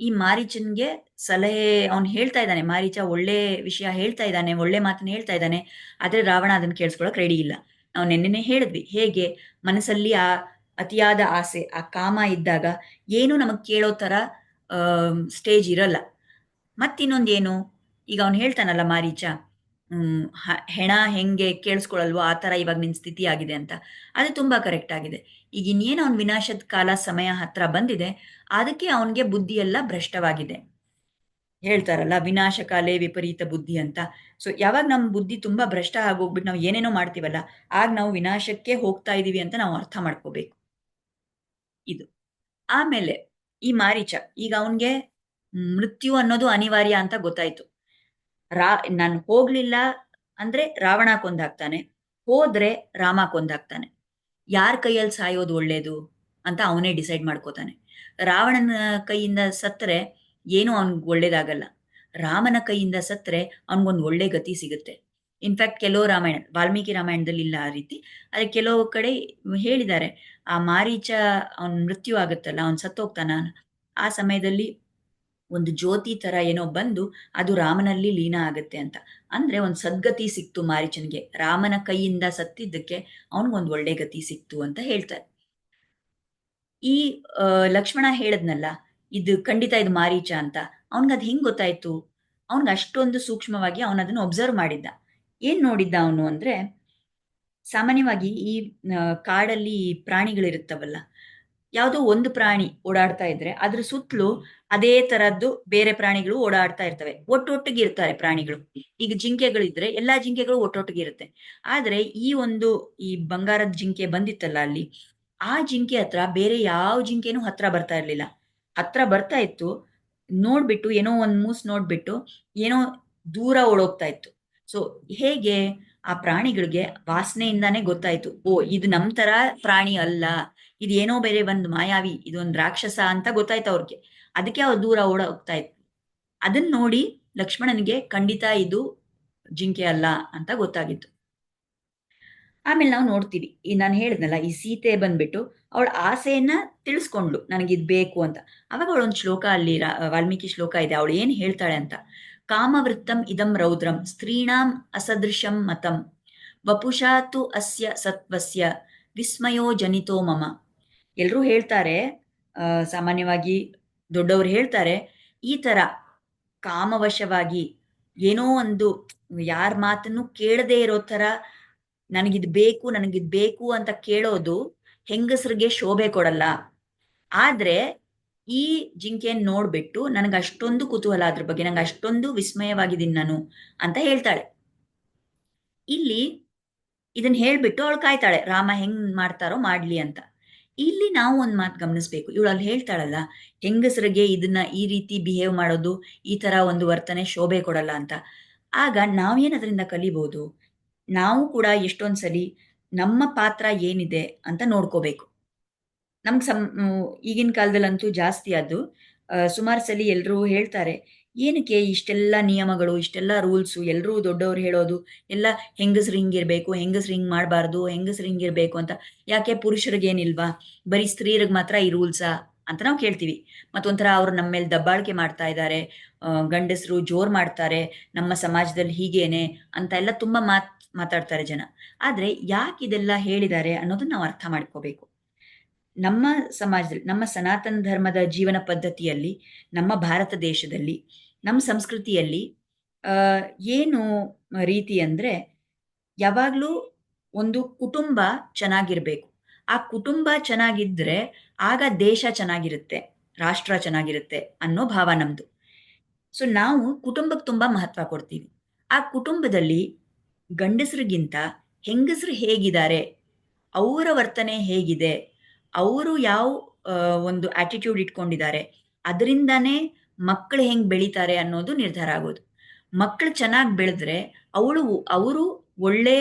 ಈ ಮಾರೀಚನ್ಗೆ ಸಲಹೆ ಅವನು ಹೇಳ್ತಾ ಇದ್ದಾನೆ, ಮಾರೀಚ ಒಳ್ಳೆ ವಿಷಯ ಹೇಳ್ತಾ ಇದ್ದಾನೆ, ಒಳ್ಳೆ ಮಾತನ್ನ ಹೇಳ್ತಾ ಇದ್ದಾನೆ, ಆದ್ರೆ ರಾವಣ ಅದನ್ನ ಕೇಳಿಸ್ಕೊಳಕ್ ರೆಡಿ ಇಲ್ಲ. ನಾವು ನೆನ್ನೆನೆ ಹೇಳಿದ್ವಿ, ಹೇಗೆ ಮನಸ್ಸಲ್ಲಿ ಆ ಅತಿಯಾದ ಆಸೆ, ಆ ಕಾಮ ಇದ್ದಾಗ ಏನು ನಮಗೆ ಕೇಳೋ ಥರ ಸ್ಟೇಜ್ ಇರಲ್ಲ. ಮತ್ತಿನ್ನೊಂದೇನು, ಈಗ ಅವ್ನು ಹೇಳ್ತಾನಲ್ಲ ಮಾರೀಚ ಹೆಣ ಹೆಂಗೆ ಕೇಳಿಸ್ಕೊಳಲ್ವೋ ಆ ತರ ಇವಾಗ ನಿನ್ ಸ್ಥಿತಿ ಆಗಿದೆ ಅಂತ. ಅದು ತುಂಬಾ ಕರೆಕ್ಟ್ ಆಗಿದೆ. ಈಗ ಇನ್ನೇನು ಅವ್ನ್ ವಿನಾಶದ ಕಾಲ ಸಮಯ ಹತ್ರ ಬಂದಿದೆ, ಅದಕ್ಕೆ ಅವನಿಗೆ ಬುದ್ಧಿ ಎಲ್ಲ ಭ್ರಷ್ಟವಾಗಿದೆ. ಹೇಳ್ತಾರಲ್ಲ, ವಿನಾಶ ಕಾಲೇ ವಿಪರೀತ ಬುದ್ಧಿ ಅಂತ. ಸೊ ಯಾವಾಗ ನಮ್ಮ ಬುದ್ಧಿ ತುಂಬಾ ಭ್ರಷ್ಟ ಆಗೋಗ್ಬಿಟ್ಟು ನಾವು ಏನೇನೋ ಮಾಡ್ತೀವಲ್ಲ, ಆಗ ನಾವು ವಿನಾಶಕ್ಕೆ ಹೋಗ್ತಾ ಇದೀವಿ ಅಂತ ನಾವು ಅರ್ಥ ಮಾಡ್ಕೋಬೇಕು. ಇದು. ಆಮೇಲೆ, ಈ ಮಾರೀಚ, ಈಗ ಅವನ್ಗೆ ಮೃತ್ಯು ಅನ್ನೋದು ಅನಿವಾರ್ಯ ಅಂತ ಗೊತ್ತಾಯ್ತು. ರಾ, ನಾನು ಹೋಗ್ಲಿಲ್ಲ ಅಂದ್ರೆ ರಾವಣ ಕೊಂದಾಗ್ತಾನೆ, ಹೋದ್ರೆ ರಾಮ ಕೊಂದಾಗ್ತಾನೆ. ಯಾರ ಕೈಯಲ್ಲಿ ಸಾಯೋದು ಒಳ್ಳೇದು ಅಂತ ಅವನೇ ಡಿಸೈಡ್ ಮಾಡ್ಕೋತಾನೆ. ರಾವಣನ ಕೈಯಿಂದ ಸತ್ತರೆ ಏನೂ ಅವನ್ಗೆ ಒಳ್ಳೇದಾಗಲ್ಲ. ರಾಮನ ಕೈಯಿಂದ ಸತ್ತರೆ ಅವನಿಗೊಂದು ಒಳ್ಳೆ ಗತಿ ಸಿಗುತ್ತೆ. ಇನ್ಫ್ಯಾಕ್ಟ್ ಕೆಲವು ರಾಮಾಯಣ, ವಾಲ್ಮೀಕಿ ರಾಮಾಯಣದಲ್ಲಿ ಇಲ್ಲ ಆ ರೀತಿ, ಆದ್ರೆ ಕೆಲವು ಕಡೆ ಹೇಳಿದ್ದಾರೆ, ಆ ಮಾರೀಚ ಅವನ್ ಮೃತ್ಯು ಆಗುತ್ತಲ್ಲ, ಅವನ್ ಸತ್ತೋಗ್ತಾನ ಆ ಸಮಯದಲ್ಲಿ ಒಂದು ಜ್ಯೋತಿ ತರ ಏನೋ ಬಂದು ಅದು ರಾಮನಲ್ಲಿ ಲೀನ ಆಗುತ್ತೆ ಅಂತ. ಅಂದ್ರೆ ಒಂದ್ ಸದ್ಗತಿ ಸಿಕ್ತು ಮಾರೀಚನ್ಗೆ. ರಾಮನ ಕೈಯಿಂದ ಸತ್ತಿದ್ದಕ್ಕೆ ಅವನಿಗೊಂದು ಒಳ್ಳೆ ಗತಿ ಸಿಕ್ತು ಅಂತ ಹೇಳ್ತಾರೆ. ಈ ಲಕ್ಷ್ಮಣ ಹೇಳದ್ನಲ್ಲ ಇದು ಖಂಡಿತ ಇದು ಮಾರೀಚ ಅಂತ. ಅವ್ನಿಗೆ ಅದು ಹೆಂಗ್ ಗೊತ್ತಾಯ್ತು? ಅವ್ನಿಗೆ ಅಷ್ಟೊಂದು ಸೂಕ್ಷ್ಮವಾಗಿ ಅವನ ಅದನ್ನ ಒಬ್ಸರ್ವ್ ಮಾಡಿದ್ದ. ಏನ್ ನೋಡಿದ್ದ ಅವನು ಅಂದ್ರೆ, ಸಾಮಾನ್ಯವಾಗಿ ಈ ಕಾಡಲ್ಲಿ ಕಾಡಲ್ಲಿ ಪ್ರಾಣಿಗಳಿರುತ್ತವಲ್ಲ, ಯಾವುದೋ ಒಂದು ಪ್ರಾಣಿ ಓಡಾಡ್ತಾ ಇದ್ರೆ ಅದ್ರ ಸುತ್ತಲೂ ಅದೇ ತರದ್ದು ಬೇರೆ ಪ್ರಾಣಿಗಳು ಓಡಾಡ್ತಾ ಇರ್ತವೆ. ಒಟ್ಟೊಟ್ಟಿಗೆ ಇರ್ತಾರೆ ಪ್ರಾಣಿಗಳು. ಈಗ ಜಿಂಕೆಗಳಿದ್ರೆ ಎಲ್ಲಾ ಜಿಂಕೆಗಳು ಒಟ್ಟೊಟ್ಟಿಗೆ ಇರುತ್ತೆ. ಆದ್ರೆ ಈ ಒಂದು, ಈ ಬಂಗಾರದ ಜಿಂಕೆ ಬಂದಿತ್ತಲ್ಲ ಅಲ್ಲಿ, ಆ ಜಿಂಕೆ ಹತ್ರ ಬೇರೆ ಯಾವ ಜಿಂಕೆನೂ ಹತ್ರ ಬರ್ತಾ ಇರ್ಲಿಲ್ಲ. ಹತ್ರ ಬರ್ತಾ ಇತ್ತು, ನೋಡ್ಬಿಟ್ಟು, ಏನೋ ಒಂದ್ ಮೂಸ್ ನೋಡ್ಬಿಟ್ಟು, ಏನೋ ದೂರ ಓಡೋಗ್ತಾ ಇತ್ತು. ಸೊ ಹೇಗೆ ಆ ಪ್ರಾಣಿಗಳಿಗೆ ವಾಸನೆಯಿಂದಾನೇ ಗೊತ್ತಾಯ್ತು, ಓ, ಇದು ನಮ್ ತರ ಪ್ರಾಣಿ ಅಲ್ಲ, ಇದು ಏನೋ ಬೇರೆ ಒಂದು ಮಾಯಾವಿ ಇದೊಂದು ರಾಕ್ಷಸ ಅಂತ ಗೊತ್ತಾಯ್ತು ಅವ್ರಿಗೆ. ಅದಕ್ಕೆ ಅವ್ರು ದೂರ ಓಡ ಹೋಗ್ತಾ ಇತ್ತು ಅದನ್ನ ನೋಡಿ ಲಕ್ಷ್ಮಣನಿಗೆ ಖಂಡಿತ ಇದು ಜಿಂಕೆ ಅಲ್ಲ ಅಂತ ಗೊತ್ತಾಗಿತ್ತು. ಆಮೇಲೆ ನಾವು ನೋಡ್ತೀವಿ. ಈ ನಾನು ಹೇಳಿದ್ನಲ್ಲ, ಈ ಸೀತೆ ಬಂದ್ಬಿಟ್ಟು ಅವಳ ಆಸೆಯನ್ನ ತಿಳಿಸ್ಕೊಂಡ್ಲು ನನಗಿದ್ ಬೇಕು ಅಂತ. ಅವಾಗ ಅವಳೊಂದು ಶ್ಲೋಕ ಅಲ್ಲಿ ವಾಲ್ಮೀಕಿ ಶ್ಲೋಕ ಇದೆ. ಅವಳು ಏನ್ ಹೇಳ್ತಾಳೆ ಅಂತ. ಕಾಮವೃತ್ತಂ ಇದಂ ರೌದ್ರಂ, ಸ್ತ್ರೀಣಾಂ ಅಸದೃಶಂ ಮತಂ. ವಪುಷಾ ತು ಅಸ್ಯ ಸತ್ವಸ್ಯ ವಿಸ್ಮಯೋ ಜನಿತೋ ಮಮ. ಎಲ್ಲರೂ ಹೇಳ್ತಾರೆ ಸಾಮಾನ್ಯವಾಗಿ ದೊಡ್ಡವರು ಹೇಳ್ತಾರೆ, ಈ ತರ ಕಾಮವಶವಾಗಿ ಏನೋ ಒಂದು ಯಾರ ಮಾತನ್ನು ಕೇಳದೇ ಇರೋ ತರ ನನಗಿದ್ ಬೇಕು ನನಗಿದ್ ಬೇಕು ಅಂತ ಕೇಳೋದು ಹೆಂಗಸರಿಗೆ ಶೋಭೆ ಕೊಡಲ್ಲ. ಆದ್ರೆ ಈ ಜಿಂಕೆಯನ್ನು ನೋಡ್ಬಿಟ್ಟು ನನಗೆ ಅಷ್ಟೊಂದು ಕುತೂಹಲ ಅದ್ರ ಬಗ್ಗೆ, ನಂಗೆ ಅಷ್ಟೊಂದು ವಿಸ್ಮಯವಾಗಿದ್ದೀನಿ ನಾನು ಅಂತ ಹೇಳ್ತಾಳೆ. ಇಲ್ಲಿ ಇದನ್ನ ಹೇಳ್ಬಿಟ್ಟು ಅವಳು ಕಾಯ್ತಾಳೆ, ರಾಮ ಹೆಂಗ್ ಮಾಡ್ತಾರೋ ಮಾಡ್ಲಿ ಅಂತ. ಇಲ್ಲಿ ನಾವು ಒಂದು ಮಾತು ಗಮನಿಸ್ಬೇಕು. ಇವಳು ಅಲ್ಲಿ ಹೇಳ್ತಾಳಲ್ಲ, ಹೆಂಗಸರಿಗೆ ಇದನ್ನ ಈ ರೀತಿ ಬಿಹೇವ್ ಮಾಡೋದು, ಈ ತರ ಒಂದು ವರ್ತನೆ ಶೋಭೆ ಕೊಡಲ್ಲ ಅಂತ. ಆಗ ನಾವೇನದರಿಂದ ಕಲಿಬಹುದು ನಾವು ಕೂಡ ಎಷ್ಟೊಂದು ಸಲಿ ನಮ್ಮ ಪಾತ್ರ ಏನಿದೆ ಅಂತ ನೋಡ್ಕೋಬೇಕು. ನಮ್ಗೆ ಸಂ ಈಗಿನ ಕಾಲದಲ್ಲಂತೂ ಜಾಸ್ತಿ ಅದು. ಸುಮಾರು ಸಲ ಎಲ್ಲರೂ ಹೇಳ್ತಾರೆ, ಏನಕ್ಕೆ ಇಷ್ಟೆಲ್ಲ ನಿಯಮಗಳು, ಇಷ್ಟೆಲ್ಲ ರೂಲ್ಸು ಎಲ್ಲರೂ ದೊಡ್ಡವ್ರು ಹೇಳೋದು, ಎಲ್ಲ ಹೆಂಗಸ್ರು ಇರಬೇಕು ಹೆಂಗಸ್ರು ಹಿಂಗೆ ಮಾಡಬಾರ್ದು, ಹೆಂಗಸ್ರು ಹಿಂಗಿರಬೇಕು ಅಂತ. ಯಾಕೆ ಪುರುಷರಿಗೇನಿಲ್ವಾ? ಬರೀ ಸ್ತ್ರೀಯರಿಗೆ ಮಾತ್ರ ಈ ರೂಲ್ಸಾ? ಅಂತ ನಾವು ಕೇಳ್ತೀವಿ. ಮತ್ತೊಂಥರ ಅವ್ರು ನಮ್ಮ ಮೇಲೆ ದಬ್ಬಾಳಿಕೆ ಮಾಡ್ತಾ ಇದ್ದಾರೆ ಗಂಡಸರು ಜೋರು ಮಾಡ್ತಾರೆ, ನಮ್ಮ ಸಮಾಜದಲ್ಲಿ ಹೀಗೇನೆ ಅಂತ ಎಲ್ಲ ತುಂಬ ಮಾತ್ ಮಾತಾಡ್ತಾರೆ ಜನ. ಆದ್ರೆ ಯಾಕೆ ಇದೆಲ್ಲ ಹೇಳಿದ್ದಾರೆ ಅನ್ನೋದನ್ನ ನಾವು ಅರ್ಥ ಮಾಡ್ಕೋಬೇಕು. ನಮ್ಮ ಸಮಾಜದಲ್ಲಿ, ನಮ್ಮ ಸನಾತನ ಧರ್ಮದ ಜೀವನ ಪದ್ಧತಿಯಲ್ಲಿ, ನಮ್ಮ ಭಾರತ ದೇಶದಲ್ಲಿ, ನಮ್ಮ ಸಂಸ್ಕೃತಿಯಲ್ಲಿ ಏನು ರೀತಿ ಅಂದ್ರೆ ಯಾವಾಗ್ಲೂ ಒಂದು ಕುಟುಂಬ ಚೆನ್ನಾಗಿರ್ಬೇಕು. ಆ ಕುಟುಂಬ ಚೆನ್ನಾಗಿದ್ರೆ ಆಗ ದೇಶ ಚೆನ್ನಾಗಿರುತ್ತೆ, ರಾಷ್ಟ್ರ ಚೆನ್ನಾಗಿರುತ್ತೆ ಅನ್ನೋ ಭಾವ ನಮ್ದು. ಸೊ ನಾವು ಕುಟುಂಬಕ್ಕೆ ತುಂಬಾ ಮಹತ್ವ ಕೊಡ್ತೀವಿ. ಆ ಕುಟುಂಬದಲ್ಲಿ ಗಂಡಸರಿಗಿಂತ ಹೆಂಗಸರು ಹೇಗಿದ್ದಾರೆ? ಅವರ ವರ್ತನೆ ಹೇಗಿದೆ? ಅವರು ಯಾವ ಒಂದು ಆಟಿಟ್ಯೂಡ್ ಇಟ್ಕೊಂಡಿದ್ದಾರೆ? ಅದರಿಂದಾನೇ ಮಕ್ಕಳು ಹೆಂಗೆ ಬೆಳಿತಾರೆ ಅನ್ನೋದು ನಿರ್ಧಾರ ಆಗೋದು. ಮಕ್ಕಳು ಚೆನ್ನಾಗಿ ಬೆಳೆದ್ರೆ ಅವಳು, ಅವರು ಒಳ್ಳೆ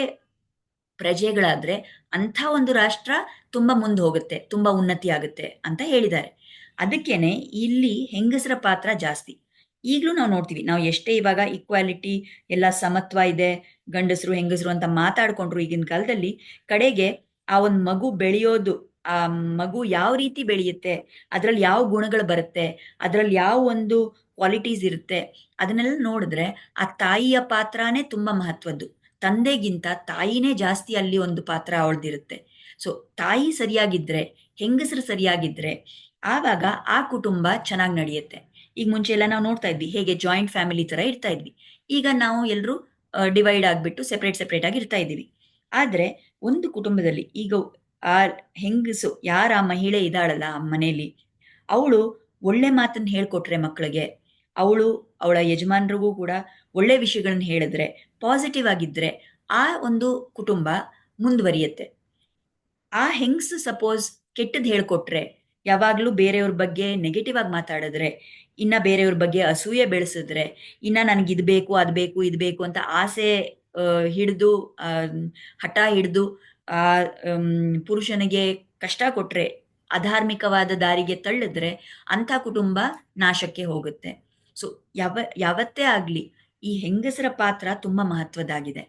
ಪ್ರಜೆಗಳಾದ್ರೆ ಅಂಥ ಒಂದು ರಾಷ್ಟ್ರ ತುಂಬ ಮುಂದೆ ಹೋಗುತ್ತೆ, ತುಂಬ ಉನ್ನತಿ ಆಗುತ್ತೆ ಅಂತ ಹೇಳಿದ್ದಾರೆ. ಅದಕ್ಕೇನೆ ಇಲ್ಲಿ ಹೆಂಗಸರ ಪಾತ್ರ ಜಾಸ್ತಿ. ಈಗಲೂ ನಾವು ನೋಡ್ತೀವಿ, ನಾವು ಎಷ್ಟೇ ಇವಾಗ ಈಕ್ವಾಲಿಟಿ ಎಲ್ಲ ಸಮತ್ವ ಇದೆ ಗಂಡಸರು, ಹೆಂಗಸರು ಅಂತ ಮಾತಾಡ್ಕೊಂಡ್ರು ಈಗಿನ ಕಾಲದಲ್ಲಿ, ಕಡೆಗೆ ಆ ಒಂದು ಮಗು ಬೆಳೆಯೋದು, ಆ ಮಗು ಯಾವ ರೀತಿ ಬೆಳೆಯುತ್ತೆ, ಅದ್ರಲ್ಲಿ ಯಾವ ಗುಣಗಳು ಬರುತ್ತೆ, ಅದ್ರಲ್ಲಿ ಯಾವ ಒಂದು ಕ್ವಾಲಿಟೀಸ್ ಇರುತ್ತೆ, ಅದನ್ನೆಲ್ಲ ನೋಡಿದ್ರೆ ಆ ತಾಯಿಯ ಪಾತ್ರನೇ ತುಂಬಾ ಮಹತ್ವದ್ದು. ತಂದೆಗಿಂತ ತಾಯಿನೇ ಜಾಸ್ತಿ ಅಲ್ಲಿ ಒಂದು ಪಾತ್ರ ಅವಳ್ದಿರುತ್ತೆ. ಸೊ ತಾಯಿ ಸರಿಯಾಗಿದ್ರೆ, ಹೆಂಗಸರು ಸರಿಯಾಗಿದ್ರೆ, ಆವಾಗ ಆ ಕುಟುಂಬ ಚೆನ್ನಾಗಿ ನಡೆಯುತ್ತೆ. ಈಗ ಮುಂಚೆ ಎಲ್ಲ ನಾವು ನೋಡ್ತಾ ಇದ್ವಿ, ಹೇಗೆ ಜಾಯಿಂಟ್ ಫ್ಯಾಮಿಲಿ ತರ ಇರ್ತಾ ಇದ್ವಿ. ಈಗ ನಾವು ಎಲ್ಲರೂ ಡಿವೈಡ್ ಆಗಿಬಿಟ್ಟು ಸೆಪ್ರೇಟ್ ಸೆಪ್ರೇಟ್ ಆಗಿ ಇರ್ತಾ ಇದ್ದೀವಿ. ಆದ್ರೆ ಒಂದು ಕುಟುಂಬದಲ್ಲಿ ಈಗ ಆ ಹೆಂಗಸು, ಯಾರ ಆ ಮಹಿಳೆ ಇದ್ದಾಳಲ್ಲ ಆ ಮನೆಯಲ್ಲಿ, ಅವಳು ಒಳ್ಳೆ ಮಾತನ್ನು ಹೇಳ್ಕೊಟ್ರೆ ಮಕ್ಕಳಿಗೆ ಅವಳು ಅವಳ ಯಜಮಾನ್ರಿಗೂ ಕೂಡ ಒಳ್ಳೆ ವಿಷಯಗಳನ್ನ ಹೇಳಿದ್ರೆ ಪಾಸಿಟಿವ್ ಆಗಿದ್ರೆ ಆ ಒಂದು ಕುಟುಂಬ ಮುಂದುವರಿಯುತ್ತೆ. ಆ ಹೆಂಗಸು ಸಪೋಸ್ ಕೆಟ್ಟದ್ದು ಹೇಳ್ಕೊಟ್ರೆ, ಯಾವಾಗಲೂ ಬೇರೆಯವ್ರ ಬಗ್ಗೆ ನೆಗೆಟಿವ್ ಆಗಿ ಮಾತಾಡಿದ್ರೆ ಇನ್ನ ಬೇರೆಯವ್ರ ಬಗ್ಗೆ ಅಸೂಯೆ ಬೆಳೆಸಿದ್ರೆ, ಇನ್ನ ನನ್ಗೆ ಇದು ಬೇಕು, ಅದ್ ಬೇಕು, ಇದು ಬೇಕು ಅಂತ ಆಸೆ ಹಿಡಿದು ಹಠ ಹಿಡಿದು, ಆ ಪುರುಷನಿಗೆ ಕಷ್ಟ ಕೊಟ್ರೆ, ಅಧಾರ್ಮಿಕವಾದ ದಾರಿಗೆ ತಳ್ಳಿದ್ರೆ ಅಂಥ ಕುಟುಂಬ ನಾಶಕ್ಕೆ ಹೋಗುತ್ತೆ. ಸೊ ಯಾವ, ಯಾವತ್ತೇ ಆಗ್ಲಿ ಈ ಹೆಂಗಸರ ಪಾತ್ರ ತುಂಬಾ ಮಹತ್ವದಾಗಿದೆ.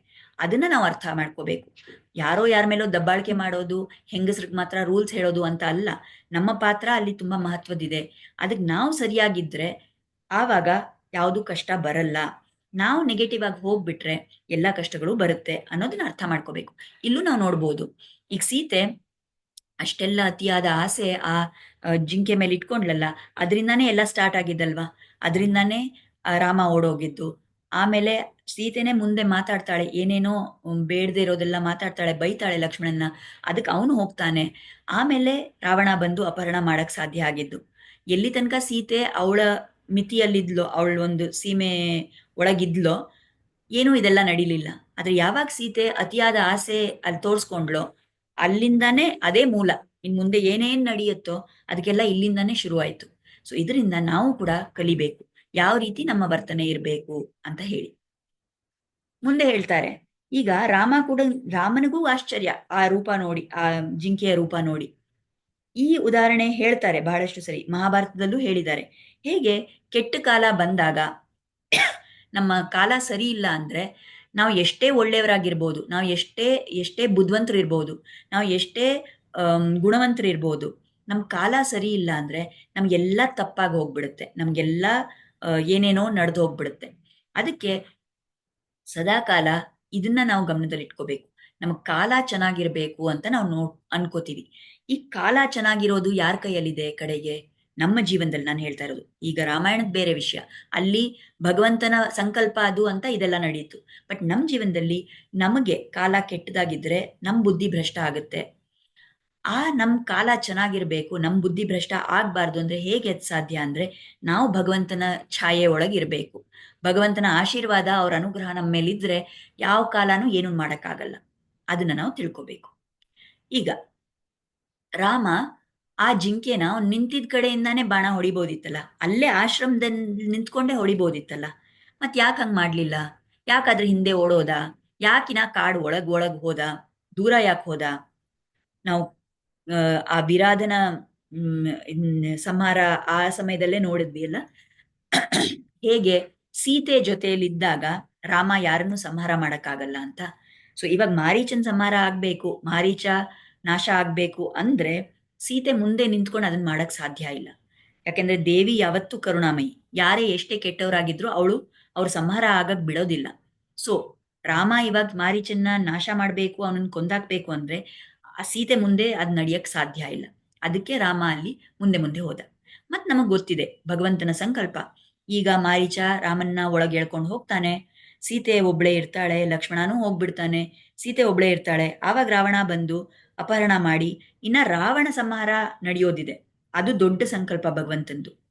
ಅದನ್ನ ನಾವು ಅರ್ಥ ಮಾಡ್ಕೋಬೇಕು. ಯಾರೋ ಯಾರ ಮೇಲೋ ದಬ್ಬಾಳಿಕೆ ಮಾಡೋದು, ಹೆಂಗಸ್ರಿಗೆ ಮಾತ್ರ ರೂಲ್ಸ್ ಹೇಳೋದು ಅಂತ ಅಲ್ಲ. ನಮ್ಮ ಪಾತ್ರ ಅಲ್ಲಿ ತುಂಬಾ ಮಹತ್ವದಿದೆ ಅದಕ್ಕೆ ನಾವು ಸರಿಯಾಗಿದ್ರೆ ಆವಾಗ ಯಾವುದು ಕಷ್ಟ ಬರಲ್ಲ. ನಾವು ನೆಗೆಟಿವ್ ಆಗಿ ಹೋಗ್ಬಿಟ್ರೆ ಎಲ್ಲ ಕಷ್ಟಗಳು ಬರುತ್ತೆ ಅನ್ನೋದನ್ನ ಅರ್ಥ ಮಾಡ್ಕೋಬೇಕು. ಇಲ್ಲೂ ನಾವು ನೋಡ್ಬೋದು. ಈಗ ಸೀತೆ ಅಷ್ಟೆಲ್ಲ ಅತಿಯಾದ ಆಸೆ ಆ ಜಿಂಕೆ ಮೇಲೆ ಇಟ್ಕೊಂಡ್ಲಲ್ಲ, ಅದರಿಂದಾನೇ ಎಲ್ಲ ಸ್ಟಾರ್ಟ್ ಆಗಿದ್ದಲ್ವಾ? ಅದರಿಂದಾನೇ ರಾಮ ಓಡೋಗಿದ್ದು. ಆಮೇಲೆ ಸೀತೆನೆ ಮುಂದೆ ಮಾತಾಡ್ತಾಳೆ, ಏನೇನೋ ಬೇಡದೆ ಇರೋದೆಲ್ಲ ಮಾತಾಡ್ತಾಳೆ, ಬೈತಾಳೆ ಲಕ್ಷ್ಮಣನ್ನ, ಅದಕ್ಕೆ ಅವನು ಹೋಗ್ತಾನೆ. ಆಮೇಲೆ ರಾವಣ ಬಂದು ಅಪಹರಣ ಮಾಡಕ್ ಸಾಧ್ಯ ಆಗಿದ್ದು. ಎಲ್ಲಿ ತನಕ ಸೀತೆ ಅವಳ ಮಿತಿಯಲ್ಲಿದ್ಲೋ, ಅವಳ ಒಂದು ಸೀಮೆ ಒಳಗಿದ್ಲೋ, ಏನೂ ಇದೆಲ್ಲ ನಡೀಲಿಲ್ಲ. ಆದ್ರೆ ಯಾವಾಗ ಸೀತೆ ಅತಿಯಾದ ಆಸೆ ಅಲ್ಲಿ ತೋರ್ಸ್ಕೊಂಡ್ಲೋ ಅಲ್ಲಿಂದಾನೇ ಅದೇ ಮೂಲ. ಇನ್ ಮುಂದೆ ಏನೇನ್ ನಡೆಯುತ್ತೋ, ಅದಕ್ಕೆಲ್ಲ ಇಲ್ಲಿಂದಾನೇ ಶುರುವಾಯಿತು. ಸೊ ಇದರಿಂದ ನಾವು ಕೂಡ ಕಲಿಬೇಕು. ಯಾವ ರೀತಿ ನಮ್ಮ ವರ್ತನೆ ಇರಬೇಕು ಅಂತ ಹೇಳಿ. ಮುಂದೆ ಹೇಳ್ತಾರೆ. ಈಗ ರಾಮ ಕೂಡ ರಾಮನಿಗೂ ಆಶ್ಚರ್ಯ, ಆ ರೂಪ ನೋಡಿ, ಆ ಜಿಂಕೆಯ ರೂಪ ನೋಡಿ. ಈ ಉದಾಹರಣೆ ಹೇಳ್ತಾರೆ ಬಹಳಷ್ಟು ಸರಿ, ಮಹಾಭಾರತದಲ್ಲೂ ಹೇಳಿದ್ದಾರೆ. ಹೇಗೆ ಕೆಟ್ಟ ಕಾಲ ಬಂದಾಗ ನಮ್ಮ ಕಾಲ ಸರಿ ಇಲ್ಲ ಅಂದ್ರೆ ನಾವು ಎಷ್ಟೇ ಒಳ್ಳೆಯವರಾಗಿರ್ಬೋದು, ನಾವು ಎಷ್ಟೇ ಎಷ್ಟೇ ಬುದ್ಧವಂತರು ಇರ್ಬೋದು ನಾವು ಎಷ್ಟೇ ಗುಣವಂತರಿರ್ಬೋದು ನಮ್ಮ ಕಾಲ ಸರಿ ಇಲ್ಲ ಅಂದ್ರೆ ನಮ್ಗೆಲ್ಲ ತಪ್ಪಾಗಿ ಹೋಗ್ಬಿಡುತ್ತೆ. ನಮ್ಗೆಲ್ಲ ಏನೇನೋ ನಡೆದು ಹೋಗ್ಬಿಡುತ್ತೆ. ಅದಕ್ಕೆ ಸದಾಕಾಲ ಇದನ್ನ ನಾವು ಗಮನದಲ್ಲಿಟ್ಕೋಬೇಕು. ನಮಗ್ ಕಾಲ ಚೆನ್ನಾಗಿರ್ಬೇಕು ಅಂತ ನಾವು ನೋ, ಅನ್ಕೋತೀವಿ. ಈ ಕಾಲ ಚೆನ್ನಾಗಿರೋದು ಯಾರ ಕೈಯಲ್ಲಿದೆ ಕಡೆಗೆ? ನಮ್ಮ ಜೀವನದಲ್ಲಿ ನಾನು ಹೇಳ್ತಾ ಇರೋದು. ಈಗ ರಾಮಾಯಣದ ಬೇರೆ ವಿಷಯ. ಅಲ್ಲಿ ಭಗವಂತನ ಸಂಕಲ್ಪ ಅದು ಅಂತ ಇದೆಲ್ಲ ನಡೆಯಿತು ಬಟ್ ನಮ್ಮ ಜೀವನದಲ್ಲಿ ನಮಗೆ ಕಾಲ ಕೆಟ್ಟದಾಗಿದ್ರೆ ನಮ್ ಬುದ್ಧಿ ಭ್ರಷ್ಟ ಆಗುತ್ತೆ. ಆ ನಮ್ ಕಾಲ ಚೆನ್ನಾಗಿರ್ಬೇಕು, ನಮ್ ಬುದ್ಧಿ ಭ್ರಷ್ಟ ಆಗ್ಬಾರ್ದು ಅಂದ್ರೆ ಹೇಗೆ ಸಾಧ್ಯ ಅಂದ್ರೆ ನಾವು ಭಗವಂತನ ಛಾಯೆ ಒಳಗಿರ್ಬೇಕು. ಭಗವಂತನ ಆಶೀರ್ವಾದ ಅವ್ರ ಅನುಗ್ರಹ ನಮ್ಮ ಮೇಲಿದ್ರೆ ಯಾವ ಕಾಲನೂ ಏನು ಮಾಡೋಕ್ಕಾಗಲ್ಲ. ಅದನ್ನ ನಾವು ತಿಳ್ಕೊಬೇಕು. ಈಗ ರಾಮ ಆ ಜಿಂಕೆನ ಅವ್ನು ನಿಂತಿದ್ದ ಕಡೆಯಿಂದಾನೇ ಬಾಣ ಹೊಡಿಬೋದಿತ್ತಲ್ಲ? ಅಲ್ಲೇ ಆಶ್ರಮದಲ್ಲಿ ನಿಂತ್ಕೊಂಡೇ ಹೊಡಿಬೋದಿತ್ತಲ್ಲ? ಮತ್ ಯಾಕೆ ಹಂಗ್ ಮಾಡ್ಲಿಲ್ಲ? ಯಾಕಾದ್ರೆ ಹಿಂದೆ ಓಡೋದ? ಯಾಕಿನ ಕಾಡು ಒಳಗ್ ಒಳಗ್ ಹೋದ? ದೂರ ಯಾಕೆ ಹೋದ? ನಾವು ಆ, ಬಿರಾದನ ಸಂಹಾರ ಆ ಸಮಯದಲ್ಲೇ ನೋಡಿದ್ವಿ ಅಲ್ಲ? ಹೇಗೆ ಸೀತೆ ಜೊತೆಯಲ್ಲಿದ್ದಾಗ ರಾಮ ಯಾರನ್ನು ಸಂಹಾರ ಮಾಡಕ್ಕಾಗಲ್ಲ ಅಂತ. ಸೊ ಇವಾಗ ಮಾರೀಚನ್ ಸಂಹಾರ ಆಗ್ಬೇಕು, ಮಾರೀಚ ನಾಶ ಆಗ್ಬೇಕು ಅಂದ್ರೆ ಸೀತೆ ಮುಂದೆ ನಿಂತ್ಕೊಂಡು ಅದನ್ನ ಮಾಡಕ್ ಸಾಧ್ಯ ಇಲ್ಲ. ಯಾಕೆಂದ್ರೆ ದೇವಿ ಯಾವತ್ತೂ ಕರುಣಾಮಯಿ, ಯಾರೇ ಎಷ್ಟೇ ಕೆಟ್ಟವರಾಗಿದ್ರು ಅವಳು ಅವ್ರ ಸಂಹಾರ ಆಗಕ್ ಬಿಡೋದಿಲ್ಲ. ಸೊ ರಾಮ ಇವಾಗ ಮಾರೀಚನ್ನ ನಾಶ ಮಾಡ್ಬೇಕು, ಅವನನ್ನ ಕೊಂದಾಕ್ಬೇಕು ಅಂದ್ರೆ ಆ ಸೀತೆ ಮುಂದೆ ಅದ್ ನಡಿಯಕ್ ಸಾಧ್ಯ ಇಲ್ಲ. ಅದಕ್ಕೆ ರಾಮ ಅಲ್ಲಿ ಮುಂದೆ ಮುಂದೆ ಹೋದ. ಮತ್ ನಮಗ್ ಗೊತ್ತಿದೆ, ಭಗವಂತನ ಸಂಕಲ್ಪ. ಈಗ ಮಾರೀಚ ರಾಮನ್ನ ಒಳಗೆ ಎಳ್ಕೊಂಡು ಹೋಗ್ತಾನೆ. ಸೀತೆ ಒಬ್ಳೆ ಇರ್ತಾಳೆ, ಲಕ್ಷ್ಮಣನೂ ಹೋಗ್ಬಿಡ್ತಾನೆ. ಸೀತೆ ಒಬ್ಳೆ ಇರ್ತಾಳೆ. ಆವಾಗ ರಾವಣ ಬಂದು ಅಪಹರಣ ಮಾಡಿ ಇನ್ನ ರಾವಣ ಸಂಹಾರ ನಡೆಯೋದಿದೆ. ಅದು ದೊಡ್ಡ ಸಂಕಲ್ಪ ಭಗವಂತಂದು.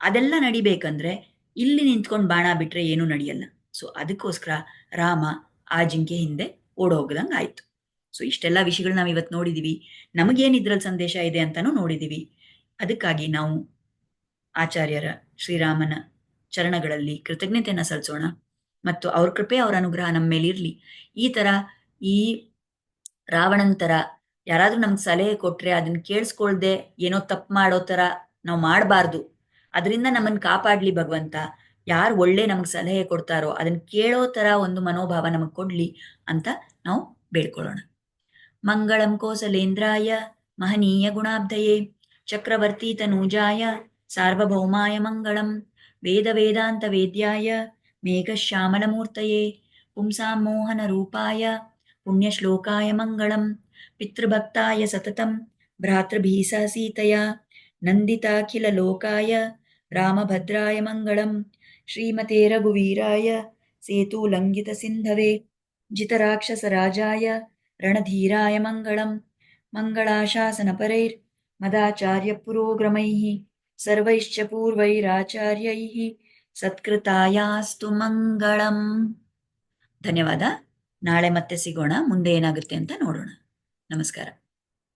ಅದೆಲ್ಲ ನಡಿಬೇಕಂದ್ರೆ ಇಲ್ಲಿ ನಿಂತ್ಕೊಂಡು ಬಾಣ ಬಿಟ್ರೆ ಏನೂ ನಡೆಯಲ್ಲ. ಸೊ, ಅದಕ್ಕೋಸ್ಕರ ರಾಮ ಆ ಜಿಂಕೆ ಹಿಂದೆ ಓಡೋಗ್ದಂಗೆ ಆಯ್ತು. ಸೊ, ಇಷ್ಟೆಲ್ಲ ವಿಷಯಗಳು ನಾವು ಇವತ್ತು ನೋಡಿದೀವಿ. ನಮಗೇನು ಇದ್ರಲ್ಲಿ ಸಂದೇಶ ಇದೆ ಅಂತಾನು ನೋಡಿದೀವಿ. ಅದಕ್ಕಾಗಿ ನಾವು ಆಚಾರ್ಯರ ಶ್ರೀರಾಮನ ಚರಣಗಳಲ್ಲಿ ಕೃತಜ್ಞತೆಯನ್ನ ಸಲ್ಲಿಸೋಣ ಮತ್ತು ಅವ್ರ ಕೃಪೆ ಅವರ ಅನುಗ್ರಹ ನಮ್ಮ ಮೇಲಿರ್ಲಿ ಈ ತರ ಈ ರಾವಣನ ತರ ಯಾರಾದ್ರೂ ನಮ್ಗೆ ಸಲಹೆ ಕೊಟ್ರೆ ಅದನ್ನ ಕೇಳಿಸ್ಕೊಳ್ದೆ ಏನೋ ತಪ್ಪು ಮಾಡೋ ತರ ನಾವು ಮಾಡಬಾರ್ದು. ಅದರಿಂದ ನಮ್ಮನ್ನು ಕಾಪಾಡ್ಲಿ ಭಗವಂತ. ಯಾರು ಒಳ್ಳೆ ನಮ್ಗೆ ಸಲಹೆ ಕೊಡ್ತಾರೋ ಅದನ್ನ ಕೇಳೋ ತರ ಒಂದು ಮನೋಭಾವ ನಮಗೆ ಕೊಡ್ಲಿ ಅಂತ ನಾವು ಬೇಡ್ಕೊಳ್ಳೋಣ ಮಂಗಳಂ ಕೋಸಲೇಂದ್ರಾಯ ಮಹನೀಯ ಗುಣಾಬ್ಧಯೇ. ಚಕ್ರವರ್ತಿ ತನೂಜಾಯ. ಸಾರ್ವಭೌಮಾಯ ಮಂಗಳಂ. वेदवेदान्तवेद्याय मेघश्यामलमूर्तये पुंसां मोहनरूपाय पुण्यश्लोकाय मङ्गलं पितृभक्ताय सततं भ्रातृभिः सह सीतया नन्दिताखिललोकाय रामभद्राय मङ्गलं श्रीमते रघुवीराय सेतुलङ्घितसिन्धवे जितराक्षसराजाय रणधीराय मङ्गलं मङ्गलाशासनपरैर्मदाचार्यपुरोग्रमैः ಸರ್ವೈಶ್ಚ ಪೂರ್ವೈರಾಚಾರ್ಯೈ ಸತ್ಕೃತಾಯಾಸ್ತು ಮಂಗಳಂ ಧನ್ಯವಾದ ನಾಳೆ ಮತ್ತೆ ಸಿಗೋಣ. ಮುಂದೆ ಏನಾಗುತ್ತೆ ಅಂತ ನೋಡೋಣ. ನಮಸ್ಕಾರ.